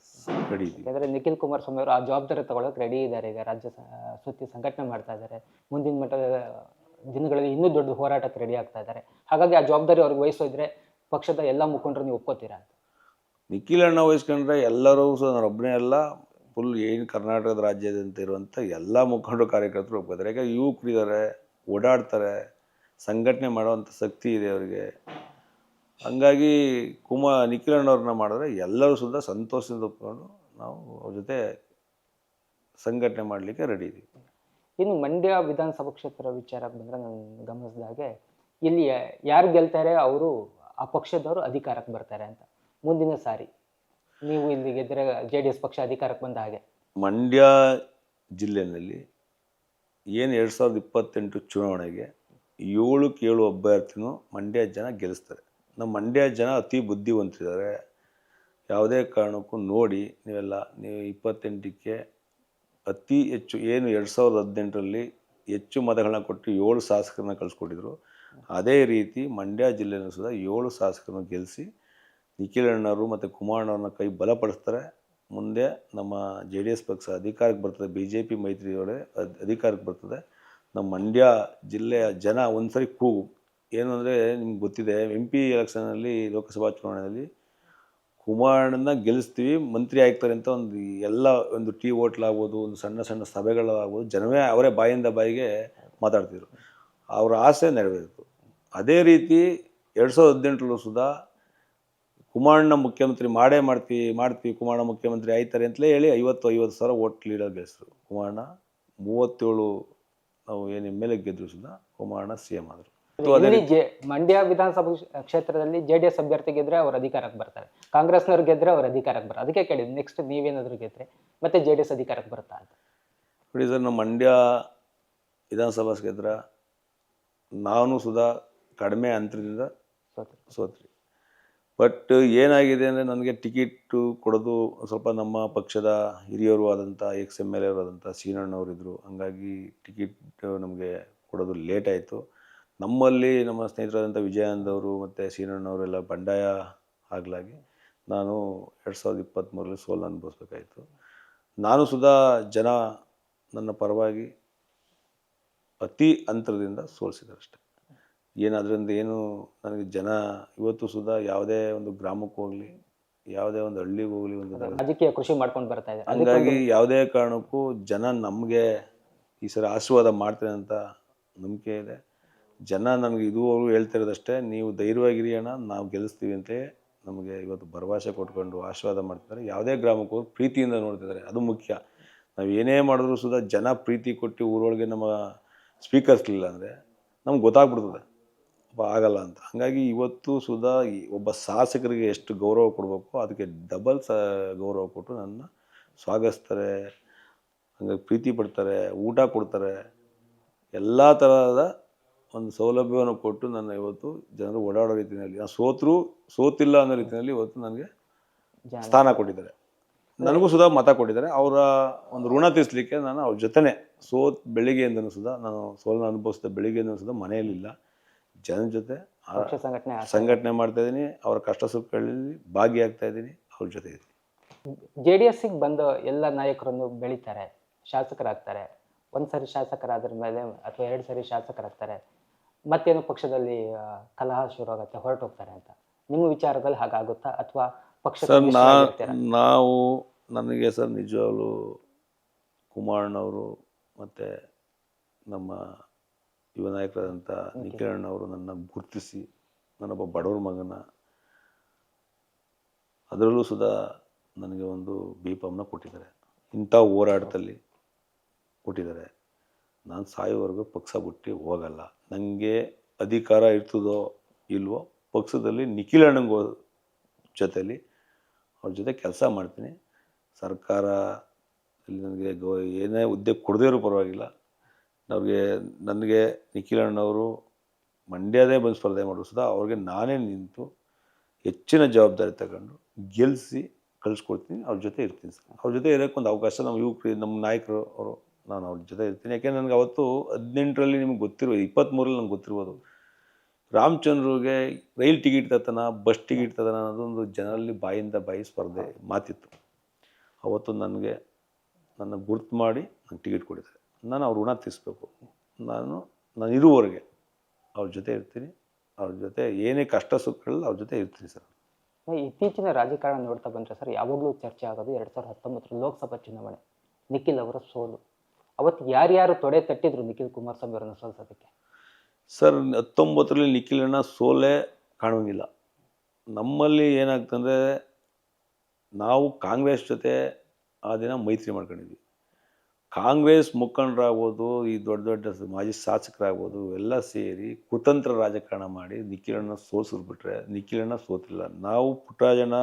ರೆಡಿ ಇದ್ದೀವಿ. ಯಾಕಂದರೆ ನಿಖಿಲ್ ಕುಮಾರಸ್ವಾಮಿ ಅವರು ಆ ಜವಾಬ್ದಾರಿ ತಗೊಳ್ಳೋಕೆ ರೆಡಿ ಇದ್ದಾರೆ. ಈಗ ರಾಜ್ಯ ಸುತ್ತಿ ಸಂಘಟನೆ ಮಾಡ್ತಾ ಇದ್ದಾರೆ. ಮುಂದಿನ ಮಟ್ಟದ ದಿನಗಳಲ್ಲಿ ಇನ್ನೂ ದೊಡ್ಡ ಹೋರಾಟಕ್ಕೆ ರೆಡಿ ಆಗ್ತಾ ಇದ್ದಾರೆ. ಹಾಗಾಗಿ ಆ ಜವಾಬ್ದಾರಿ ಅವ್ರಿಗೆ ವಹಿಸೋದ್ರೆ ಪಕ್ಷದ ಎಲ್ಲ ಮುಖಂಡರು ನೀವು ಒಪ್ಕೋತೀರಾ ಅಂತ? ನಿಖಿಲ್ ಅಣ್ಣ ವಹಿಸ್ಕೊಂಡ್ರೆ ಎಲ್ಲರೂ ಸಹ ನಾನು ಒಬ್ಬನೇ ಅಲ್ಲ ಫುಲ್ ಏನು ಕರ್ನಾಟಕದ ರಾಜ್ಯದಂತ ಇರುವಂಥ ಎಲ್ಲ ಮುಖಂಡರು ಕಾರ್ಯಕರ್ತರು ಒಪ್ಕೋತಾರೆ. ಯಾಕೆ ಯುವಕರಿದ್ದಾರೆ ಓಡಾಡ್ತಾರೆ ಸಂಘಟನೆ ಮಾಡುವಂಥ ಶಕ್ತಿ ಇದೆ ಅವರಿಗೆ. ಹಂಗಾಗಿ ಕುಮ ನಿಖಿಲ್ ಅಣ್ಣವ್ರನ್ನ ಮಾಡಿದ್ರೆ ಎಲ್ಲರೂ ಸುದ್ದ ಸಂತೋಷದಿಂದ ಒಪ್ಕೊಂಡು ನಾವು ಅವ್ರ ಜೊತೆ ಸಂಘಟನೆ ಮಾಡಲಿಕ್ಕೆ ರೆಡಿ ಇದ್ದೀವಿ ಇನ್ನು ಮಂಡ್ಯ ವಿಧಾನಸಭಾ ಕ್ಷೇತ್ರ ವಿಚಾರಕ್ಕೆ ಬಂದರೆ ನಾನು ಗಮನಿಸಿದ ಹಾಗೆ ಇಲ್ಲಿ ಯಾರು ಗೆಲ್ತಾರೆ ಅವರು ಆ ಪಕ್ಷದವರು ಅಧಿಕಾರಕ್ಕೆ ಬರ್ತಾರೆ ಅಂತ. ಮುಂದಿನ ಸಾರಿ. ನೀವು ಇಲ್ಲಿ ಗೆದ್ದರೆ ಜೆ ಡಿ ಎಸ್ ಪಕ್ಷ ಅಧಿಕಾರಕ್ಕೆ ಬಂದ ಹಾಗೆ. ಮಂಡ್ಯ ಜಿಲ್ಲೆಯಲ್ಲಿ ಏನು ಎರಡು ಸಾವಿರದ ಇಪ್ಪತ್ತೆಂಟು ಚುನಾವಣೆಗೆ ಏಳು ಅಭ್ಯರ್ಥಿನೂ ಮಂಡ್ಯ ಜನ ಗೆಲ್ಲಿಸ್ತಾರೆ. ನಮ್ಮ ಮಂಡ್ಯ ಜನ ಅತಿ ಬುದ್ಧಿವಂತಿದ್ದಾರೆ. ಯಾವುದೇ ಕಾರಣಕ್ಕೂ ನೋಡಿ ನೀವೆಲ್ಲ ನೀವು ಇಪ್ಪತ್ತೆಂಟಕ್ಕೆ ಅತಿ ಹೆಚ್ಚು ಏನು ಎರಡು ಸಾವಿರದ ಹದಿನೆಂಟರಲ್ಲಿ ಹೆಚ್ಚು ಮತಗಳನ್ನ ಕೊಟ್ಟು ಏಳು ಶಾಸಕರನ್ನ ಕಳಿಸ್ಕೊಟ್ಟಿದ್ರು. ಅದೇ ರೀತಿ ಮಂಡ್ಯ ಜಿಲ್ಲೆಯಲ್ಲೂ ಸಹ ಏಳು ಶಾಸಕರನ್ನು ಗೆಲ್ಲಿಸಿ ನಿಖಿಲ್ ಅಣ್ಣವರು ಮತ್ತು ಕುಮಾರಣ್ಣವ್ರನ್ನ ಕೈ ಬಲಪಡಿಸ್ತಾರೆ. ಮುಂದೆ ನಮ್ಮ ಜೆ ಡಿ ಎಸ್ ಪಕ್ಷ ಅಧಿಕಾರಕ್ಕೆ ಬರ್ತದೆ, ಬಿ ಜೆ ಪಿ ಮೈತ್ರಿಯವರೇ ಅಧಿಕಾರಕ್ಕೆ ಬರ್ತದೆ. ನಮ್ಮ ಮಂಡ್ಯ ಜಿಲ್ಲೆಯ ಜನ ಒಂದ್ಸರಿ ಕೂಗು. ಏನು ಅಂದರೆ ನಿಮ್ಗೆ ಗೊತ್ತಿದೆ, ಎಂ ಪಿ ಎಲೆಕ್ಷನಲ್ಲಿ ಲೋಕಸಭಾ ಚುನಾವಣೆಯಲ್ಲಿ ಕುಮಾರಣ್ಣನ ಗೆಲ್ಲಿಸ್ತೀವಿ, ಮಂತ್ರಿ ಆಗ್ತಾರೆ ಅಂತ ಒಂದು ಎಲ್ಲ ಒಂದು ಟೀ ಹೋಟ್ಲಾಗ್ಬೋದು ಒಂದು ಸಣ್ಣ ಸಣ್ಣ ಸಭೆಗಳಾಗ್ಬೋದು, ಜನವೇ ಅವರೇ ಬಾಯಿಂದ ಬಾಯಿಗೆ ಮಾತಾಡ್ತಿದ್ರು. ಅವರ ಆಸೆ ನೆರವೇರಿತು. ಅದೇ ರೀತಿ ಎರಡು ಸಾವಿರದ ಹದಿನೆಂಟರಲ್ಲೂ ಸುಧಾ ಕುಮಾರಣ್ಣ ಮುಖ್ಯಮಂತ್ರಿ ಮಾಡೇ ಮಾಡ್ತೀವಿ ಮಾಡ್ತೀವಿ ಕುಮಾರಣ್ಣ ಮುಖ್ಯಮಂತ್ರಿ ಆಯ್ತಾರೆ ಅಂತಲೇ ಹೇಳಿ ಐವತ್ತು ಐವತ್ತು ಸಾವಿರ ಓಟ್ ಲೀಡರ್ ಗೆಲ್ಲಿಸಿದ್ರು ಕುಮಾರಣ್ಣ ಮೂವತ್ತೇಳು ನಾವು ಏನು ಎಂ ಎಲ್ ಎ ಗೆದ್ರು ಸುಧಾ ಕುಮಾರಣ್ಣ ಸಿ ಎಂ ಆದರು. ಇಲ್ಲಿ ಜೆ ಮಂಡ್ಯ ವಿಧಾನಸಭಾ ಕ್ಷೇತ್ರದಲ್ಲಿ ಜೆ ಡಿ ಎಸ್ ಅಭ್ಯರ್ಥಿ ಗೆದ್ರೆ ಅವ್ರ ಅಧಿಕಾರಕ್ಕೆ ಬರ್ತಾರೆ. ಕಾಂಗ್ರೆಸ್ನವ್ರು ಗೆದ್ರೆ ಅವ್ರ ಅಧಿಕಾರಕ್ಕೆ ಬರ್ತಾರೆ ಅದಕ್ಕೆ ಕೇಳಿದ್ದು ನೆಕ್ಸ್ಟ್ ನೀವೇನಾದರೂ ಗೆದ್ರೆ ಮತ್ತೆ ಜೆ ಡಿ ಎಸ್ ಅಧಿಕಾರಕ್ಕೆ ಬರುತ್ತಾ ಅಂತ. ನೋಡಿ ಸರ್ ನಮ್ಮ ಮಂಡ್ಯ ವಿಧಾನಸಭಾ ಕ್ಷೇತ್ರ ನಾನು ಸುಧಾ ಕಡಿಮೆ ಅಂತರದಿಂದ ಸೋತ್ರು. ಬಟ್ ಏನಾಗಿದೆ ಅಂದರೆ ನನಗೆ ಟಿಕೆಟ್ ಕೊಡೋದು ಸ್ವಲ್ಪ ನಮ್ಮ ಪಕ್ಷದ ಹಿರಿಯರು ಆದಂಥ ಎಕ್ಸ್ ಎಂ ಎಲ್ ಎರಾದಂಥ ಆದಂಥ ಸೀನಣ್ಣವರಿದ್ದರು ಹಂಗಾಗಿ ಟಿಕೆಟ್ ನಮಗೆ ಕೊಡೋದು ಲೇಟ್ ಆಯಿತು. ನಮ್ಮಲ್ಲಿ ನಮ್ಮ ಸ್ನೇಹಿತರಾದಂಥ ವಿಜಯಾನಂದ್ ಅವರು ಮತ್ತು ಸೀನಣ್ಣವರೆಲ್ಲ ಬಂಡಾಯ ಆಗಲಾಗಿ ನಾನು ಎರಡು ಸಾವಿರದ ಇಪ್ಪತ್ತ್ಮೂರಲ್ಲಿ ಸೋಲು ಅನುಭವಿಸ್ಬೇಕಾಯಿತು. ನಾನು ಸುಧಾ ಜನ ನನ್ನ ಪರವಾಗಿ ಅತಿ ಅಂತರದಿಂದ ಸೋಲಿಸಿದ್ದಾರೆ ಅಷ್ಟೆ ಏನು ಅದರಿಂದ ಏನು ನನಗೆ ಜನ ಇವತ್ತು ಸುಧಾ ಯಾವುದೇ ಒಂದು ಗ್ರಾಮಕ್ಕೆ ಹೋಗಲಿ ಯಾವುದೇ ಒಂದು ಹಳ್ಳಿಗೆ ಹೋಗಲಿ ಒಂದು ರಾಜಕೀಯ ಕೃಷಿ ಮಾಡ್ಕೊಂಡು ಬರ್ತಾ ಇದೆ ಹಂಗಾಗಿ ಯಾವುದೇ ಕಾರಣಕ್ಕೂ ಜನ ನಮಗೆ ಈ ಸಲ ಆಶೀರ್ವಾದ ಮಾಡ್ತೇನೆ ಅಂತ ನಂಬಿಕೆ ಇದೆ. ಜನ ನಮಗೆ ಇದುವರೆಗೂ ಹೇಳ್ತಿರೋದಷ್ಟೇ ನೀವು ಧೈರ್ಯವಾಗಿರಿ ಅಣ್ಣ ನಾವು ಗೆಲ್ಲಿಸ್ತೀವಿ ಅಂತ ನಮಗೆ ಇವತ್ತು ಭರವಸೆ ಕೊಟ್ಕೊಂಡು ಆಶೀರ್ವಾದ ಮಾಡ್ತಿದ್ದಾರೆ. ಯಾವುದೇ ಗ್ರಾಮಕ್ಕೆ ಹೋಗಿ ಪ್ರೀತಿಯಿಂದ ನೋಡ್ತಿದ್ದಾರೆ ಅದು ಮುಖ್ಯ. ನಾವು ಏನೇ ಮಾಡಿದ್ರು ಸುಧಾ ಜನ ಪ್ರೀತಿ ಕೊಟ್ಟು ಊರೊಳಗೆ ನಮ್ಮ ಸ್ಪೀಕರ್ಸ್ಲಿಲ್ಲ ಅಂದರೆ ನಮ್ಗೆ ಗೊತ್ತಾಗ್ಬಿಡ್ತದೆ. ಅಪ್ಪ ಆಗಲ್ಲ ಅಂತ. ಹಾಗಾಗಿ ಇವತ್ತು ಸುಧಾ ಒಬ್ಬ ಶಾಸಕರಿಗೆ ಎಷ್ಟು ಗೌರವ ಕೊಡಬೇಕು ಅದಕ್ಕೆ ಡಬಲ್ ಸ ಗೌರವ ಕೊಟ್ಟು ನನ್ನ ಸ್ವಾಗತಿಸ್ತಾರೆ ಹಂಗಾಗಿ ಪ್ರೀತಿ ಪಡ್ತಾರೆ ಊಟ ಕೊಡ್ತಾರೆ ಎಲ್ಲ ಥರದ ಒಂದು ಸೌಲಭ್ಯವನ್ನು ಕೊಟ್ಟು ನನ್ನ ಇವತ್ತು ಜನರು ಓಡಾಡೋ ರೀತಿಯಲ್ಲಿ ನಾನು ಸೋತರು ಸೋತಿಲ್ಲ ಅನ್ನೋ ರೀತಿಯಲ್ಲಿ ಇವತ್ತು ನನಗೆ ಸ್ಥಾನ ಕೊಟ್ಟಿದ್ದಾರೆ. ನನಗೂ ಸುಧಾ ಮತ ಕೊಟ್ಟಿದ್ದಾರೆ. ಅವರ ಒಂದು ಋಣ ತೀರಿಸಲಿಕ್ಕೆ ನಾನು ಅವ್ರ ಜೊತೆನೆ ಸೋತ್ ಬೆಳಿಗ್ಗೆಯಿಂದನೂ ಸುಧಾ ನಾನು ಸೋಲನ್ನ ಅನುಭವಿಸಿದ ಬೆಳಿಗ್ಗೆಯಿಂದನೂ ಸುಧಾ ಮನೆಯಲ್ಲಿಲ್ಲ. ಜನ ಜೊತೆ ಆ ಸಂಘಟನೆ. ಸಂಘಟನೆ ಮಾಡ್ತಾ ಇದ್ದೀನಿ. ಅವರ ಕಷ್ಟ ಸುಖಗಳಲ್ಲಿ ಭಾಗಿಯಾಗ್ತಾ ಇದ್ದೀನಿ. ಅವ್ರ ಜೊತೆ ಇದ್ದೀನಿ. ಜೆ ಡಿ ಎಸ್ಸಿಗೆ ಬಂದು ಎಲ್ಲ ನಾಯಕರನ್ನು ಬೆಳಿತಾರೆ ಶಾಸಕರಾಗ್ತಾರೆ. ಒಂದು ಸರಿ ಶಾಸಕರಾದ್ರ ಮೇಲೆ ಅಥವಾ ಎರಡು ಸರಿ ಶಾಸಕರಾಗ್ತಾರೆ. ಮತ್ತೇನು ಪಕ್ಷದಲ್ಲಿ ಆ, ಕಲಹ ಶುರು ಆಗುತ್ತೆ ಹೊರಟೋಗ್ತಾರೆ ಅಂತ. ನಿಮ್ಮ ವಿಚಾರದಲ್ಲಿ ಹಾಗಾಗುತ್ತಾ? ಅಥವಾ ಪಕ್ಷಕ್ಕೆ ಸರ್ ನಾ ನಾವು ನನಗೆ ಸರ್ ನಿಜವಾಗ್ಲೂ ಕುಮಾರಣ್ಣವರು ಮತ್ತು ನಮ್ಮ ಯುವ ನಾಯಕರಾದಂಥ ನಿಖಿಲಣ್ಣವರು ನನ್ನ ಗುರುತಿಸಿ ನನ್ನೊಬ್ಬ ಬಡವ್ರ ಮಗನ. ಅದರಲ್ಲೂ ಸುಧಾ ನನಗೆ ಒಂದು ಬಿ ಪಮ್ನ ಕೊಟ್ಟಿದ್ದಾರೆ. ಇಂಥ ಹೋರಾಟದಲ್ಲಿ ಕೊಟ್ಟಿದ್ದಾರೆ. ನಾನು ಸಾಯೋವರೆಗೂ ಪಕ್ಷ ಬಿಟ್ಟು ಹೋಗಲ್ಲ. ನನಗೆ ಅಧಿಕಾರ ಇರ್ತದೋ ಇಲ್ವೋ ಪಕ್ಷದಲ್ಲಿ ನಿಖಿಲ್ ಜೊತೆಯಲ್ಲಿ ಅವ್ರ ಜೊತೆ ಕೆಲಸ ಮಾಡ್ತೀನಿ. ಸರ್ಕಾರ ಇಲ್ಲಿ ನನಗೆ ಗೌ, ಏನೇ ಹುದ್ದೆ ಕೊಡದೇ ಇರೋ ಪರವಾಗಿಲ್ಲ. ಅವ್ರಿಗೆ ನನಗೆ ನಿಖಿಲ್ ಅಣ್ಣವರು ಮಂಡ್ಯದೇ ಬಂದು ಸ್ಪರ್ಧೆ ಮಾಡೋದು ಸುಧಾ ಅವ್ರಿಗೆ ನಾನೇ ನಿಂತು ಹೆಚ್ಚಿನ ಜವಾಬ್ದಾರಿ ತಗೊಂಡು ಗೆಲ್ಲಿಸಿ ಕಳಿಸ್ಕೊಡ್ತೀನಿ. ಅವ್ರ ಜೊತೆ ಇರ್ತೀನಿ ಸರ್. ಅವ್ರ ಜೊತೆ ಇರೋಕ್ಕೊಂದು ಅವಕಾಶ ನಮ್ಮ ಯುವಕರು ನಮ್ಮ ನಾಯಕರು ಅವರು, ನಾನು ಅವ್ರ ಜೊತೆ ಇರ್ತೀನಿ. ಯಾಕೆಂದ್ರೆ ನನಗೆ ಅವತ್ತು ಹದಿನೆಂಟರಲ್ಲಿ ನಿಮ್ಗೆ ಗೊತ್ತಿರ್ಬೋದು ಇಪ್ಪತ್ತ್ಮೂರಲ್ಲಿ ನಂಗೆ ಗೊತ್ತಿರ್ಬೋದು. ರಾಮಚಂದ್ರಿಗೆ ರೈಲ್ ಟಿಕೆಟ್ ತತನ, ಬಸ್ ಟಿಕೆಟ್ ತತನ ಅನ್ನೋದೊಂದು ಜನರಲ್ಲಿ ಬಾಯಿಂದ ಬಾಯಿ ಸ್ಪರ್ಧೆ ಮಾತಿತ್ತು. ಅವತ್ತು ನನಗೆ ನನ್ನ ಗುರ್ತು ಮಾಡಿ ನನಗೆ ಟಿಕೆಟ್ ಕೊಡಿದ್ದಾರೆ ನಾನು ಅವ್ರ ಋಣ ತೀರಿಸ್ಬೇಕು. ನಾನು ನಾನು ಇರುವವರೆಗೆ ಅವ್ರ ಜೊತೆ ಇರ್ತೀನಿ. ಅವ್ರ ಜೊತೆ ಏನೇ ಕಷ್ಟ ಸುಖಗಳಲ್ಲಿ ಅವ್ರ ಜೊತೆ ಇರ್ತೀನಿ ಸರ್. ಇತ್ತೀಚಿನ ರಾಜಕಾರಣ ನೋಡ್ತಾ ಬಂದರೆ ಸರ್, ಯಾವಾಗಲೂ ಚರ್ಚೆ ಆಗೋದು ಎರಡು ಸಾವಿರದ ಹತ್ತೊಂಬತ್ತರ ಲೋಕಸಭಾ ಚುನಾವಣೆ. ನಿಖಿಲ್ ಅವರ ಸೋಲು. ಅವತ್ತು ಯಾರ್ಯಾರು ತೊಡೆ ತಟ್ಟಿದ್ರು ನಿಖಿಲ್ ಕುಮಾರಸ್ವಾಮಿ ಅವರನ್ನು ಸೋಲ್ಸೋದಕ್ಕೆ? ಸರ್, ಹತ್ತೊಂಬತ್ತರಲ್ಲಿ ನಿಖಿಲಣ್ಣ ಸೋಲೆ ಕಾಣೋಂಗಿಲ್ಲ ನಮ್ಮಲ್ಲಿ ಏನಾಗ್ತಂದರೆ, ನಾವು ಕಾಂಗ್ರೆಸ್ ಜೊತೆ ಆ ದಿನ ಮೈತ್ರಿ ಮಾಡ್ಕೊಂಡಿದ್ವಿ. ಕಾಂಗ್ರೆಸ್ ಮುಖಂಡರಾಗ್ಬೋದು, ಈ ದೊಡ್ಡ ದೊಡ್ಡ ಮಾಜಿ ಶಾಸಕರಾಗ್ಬೋದು, ಎಲ್ಲ ಸೇರಿ ಕುತಂತ್ರ ರಾಜಕಾರಣ ಮಾಡಿ ನಿಖಿಲಣ್ಣ ಸೋಸಿಸ್ಬಿಟ್ರೆ ನಿಖಿಲಣ್ಣ ಸೋತಿಲ್ಲ. ನಾವು ಪುಟ್ಟರಾಜನ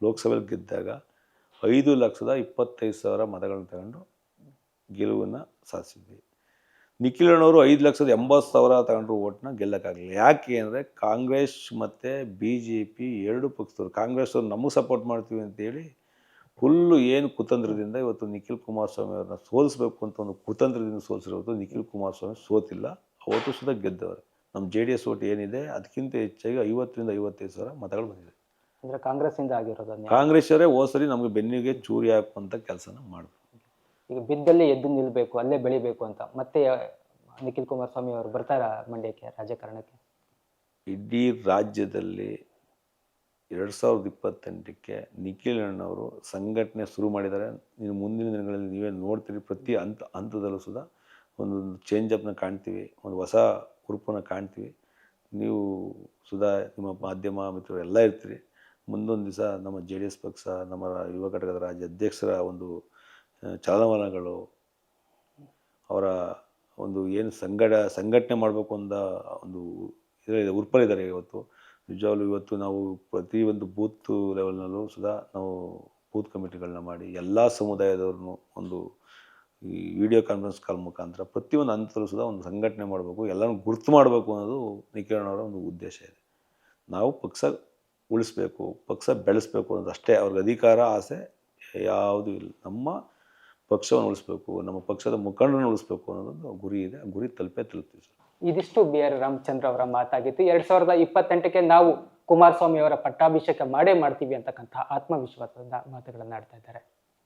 ಲೋಕಸಭೆಯಲ್ಲಿ ಗೆದ್ದಾಗ ಐದು ಲಕ್ಷದ ಇಪ್ಪತ್ತೈದು ಸಾವಿರ ಮತಗಳನ್ನು ತಗೊಂಡು ಗೆಲುವನ್ನು ಸಾಧಿಸಿದ್ವಿ. ನಿಖಿಲಣ್ಣವರು ಐದು ಲಕ್ಷದ ಎಂಬತ್ತು ಸಾವಿರ ತಗೊಂಡ್ರು ಓಟ್ನ ಗೆಲ್ಲಕ್ಕಾಗಲಿಲ್ಲ. ಯಾಕೆ ಅಂದರೆ ಕಾಂಗ್ರೆಸ್ ಮತ್ತು ಬಿ ಜೆ ಪಿ ಎರಡು ಪಕ್ಷದವ್ರು. ಕಾಂಗ್ರೆಸ್ ಅವ್ರು ನಮಗೆ ಸಪೋರ್ಟ್ ಮಾಡ್ತೀವಿ ಅಂತೇಳಿ ಫುಲ್ಲು ಏನು ಕುತಂತ್ರದಿಂದ ಇವತ್ತು ನಿಖಿಲ್ ಕುಮಾರಸ್ವಾಮಿ ಅವ್ರನ್ನ ಸೋಲಿಸ್ಬೇಕು ಅಂತ ಒಂದು ಕುತಂತ್ರದಿಂದ ಸೋಲಿಸಿರೋದು ನಿಖಿಲ್ ಕುಮಾರಸ್ವಾಮಿ ಸೋತಿಲ್ಲ. ಅವತ್ತು ಸುದ ಗೆದ್ದವರು. ನಮ್ಮ ಜೆ ಡಿ ಎಸ್ ಓಟ್ ಏನಿದೆ ಅದಕ್ಕಿಂತ ಹೆಚ್ಚಾಗಿ ಐವತ್ತರಿಂದ ಐವತ್ತೈದು ಸಾವಿರ ಮತಗಳು ಬಂದಿದೆ. ಅಂದರೆ ಕಾಂಗ್ರೆಸ್ಸಿಂದ ಆಗಿರೋದು ಅವರೇ ಹೋದ ಸರಿ ನಮಗೆ ಬೆನ್ನಿಗೆ ಚೂರಿ ಹಾಕುವಂಥ ಕೆಲಸನ ಮಾಡಿದ್ರು ಈಗ ಬಿದ್ದಲ್ಲಿ ಎದ್ದು ನಿಲ್ಬೇಕು, ಅಲ್ಲೇ ಬೆಳಿಬೇಕು ಅಂತ. ಮತ್ತೆ ನಿಖಿಲ್ ಕುಮಾರಸ್ವಾಮಿ ಅವರು ಬರ್ತಾರ ಮಂಡ್ಯಕ್ಕೆ, ರಾಜಕಾರಣಕ್ಕೆ? ಇಡೀ ರಾಜ್ಯದಲ್ಲಿ ಎರಡು ಸಾವಿರದ ಇಪ್ಪತ್ತೆಂಟಕ್ಕೆ ನಿಖಿಲ್ ಅಣ್ಣವರು ಸಂಘಟನೆ ಶುರು ಮಾಡಿದ್ದಾರೆ. ನೀವು ಮುಂದಿನ ದಿನಗಳಲ್ಲಿ ನೀವೇ ನೋಡ್ತೀರಿ. ಪ್ರತಿ ಹಂತ, ಹಂತದಲ್ಲೂ ಸುದ ಒಂದೊಂದು ಚೇಂಜ್ ಅಪ್ನ ಕಾಣ್ತೀವಿ, ಒಂದು ಹೊಸ ಉರುಪನ್ನ ಕಾಣ್ತೀವಿ. ನೀವು ಸುಧಾ ನಿಮ್ಮ ಮಾಧ್ಯಮ ಮಿತ್ರರು ಎಲ್ಲ ಇರ್ತೀರಿ. ಮುಂದೊಂದು ದಿವಸ ನಮ್ಮ ಜೆ ಡಿ ಎಸ್ ಪಕ್ಷ, ನಮ್ಮ ಯುವ ಘಟಕದ ರಾಜ್ಯ ಅಧ್ಯಕ್ಷರ ಒಂದು ಆ, ಚಲನವಲನಗಳು ಅವರ ಒಂದು ಏನು ಸಂಗಡ ಸಂಘಟನೆ ಮಾಡಬೇಕು ಅಂದ ಒಂದು ಇದರಲ್ಲಿ ಉರ್ಪಲಿದ್ದಾರೆ ಇವತ್ತು. ನಿಜವಾಗ್ಲೂ ಇವತ್ತು ನಾವು ಪ್ರತಿಯೊಂದು ಬೂತ್ ಲೆವೆಲ್ನಲ್ಲೂ ಸುಧಾ ನಾವು ಬೂತ್ ಕಮಿಟಿಗಳನ್ನ ಮಾಡಿ ಎಲ್ಲ ಸಮುದಾಯದವ್ರನ್ನು ಒಂದು ಈ ವಿಡಿಯೋ ಕಾನ್ಫರೆನ್ಸ್ ಕಾಲ್ ಮುಖಾಂತರ ಪ್ರತಿಯೊಂದು ಹಂತದಲ್ಲೂ ಸುಧಾ ಒಂದು ಸಂಘಟನೆ ಮಾಡಬೇಕು ಎಲ್ಲನೂ ಗುರುತು ಮಾಡಬೇಕು ಅನ್ನೋದು ನಿಖಿಲಣ್ಣವರ ಒಂದು ಉದ್ದೇಶ ಇದೆ. ನಾವು ಪಕ್ಷ ಉಳಿಸ್ಬೇಕು ಪಕ್ಷ ಬೆಳೆಸ್ಬೇಕು ಅನ್ನೋದು ಅಷ್ಟೇ ಅವ್ರಿಗೆ ಅಧಿಕಾರ ಆಸೆ ಯಾವುದೂ ಇಲ್ಲ. ನಮ್ಮ ಪಕ್ಷವನ್ನು ಉಳಿಸ್ಬೇಕು, ನಮ್ಮ ಪಕ್ಷದ ಮುಖಂಡರನ್ನು ಉಳಿಸ್ಬೇಕು ಅನ್ನೋದೊಂದು ಗುರಿ ಇದೆ. ಆ ಗುರಿ ತಲುಪೇ ತಲುಪ್ತೀವಿ ಸರ್. ಇದಿಷ್ಟು ಬಿ ಆರ್ ರಾಮಚಂದ್ರ ಅವರ ಮಾತಾಗಿತ್ತು. ಎರಡ್ ಸಾವಿರದ ಇಪ್ಪತ್ತೆಂಟಕ್ಕೆ ನಾವು ಕುಮಾರಸ್ವಾಮಿ ಅವರ ಪಟ್ಟಾಭಿಷೇಕ ಮಾಡೇ ಮಾಡ್ತೀವಿ ಅಂತಕ್ಕಂತಹ ಆತ್ಮವಿಶ್ವಾಸದ ಮಾತುಗಳನ್ನ ಆಡ್ತಾ ಇದ್ದಾರೆ.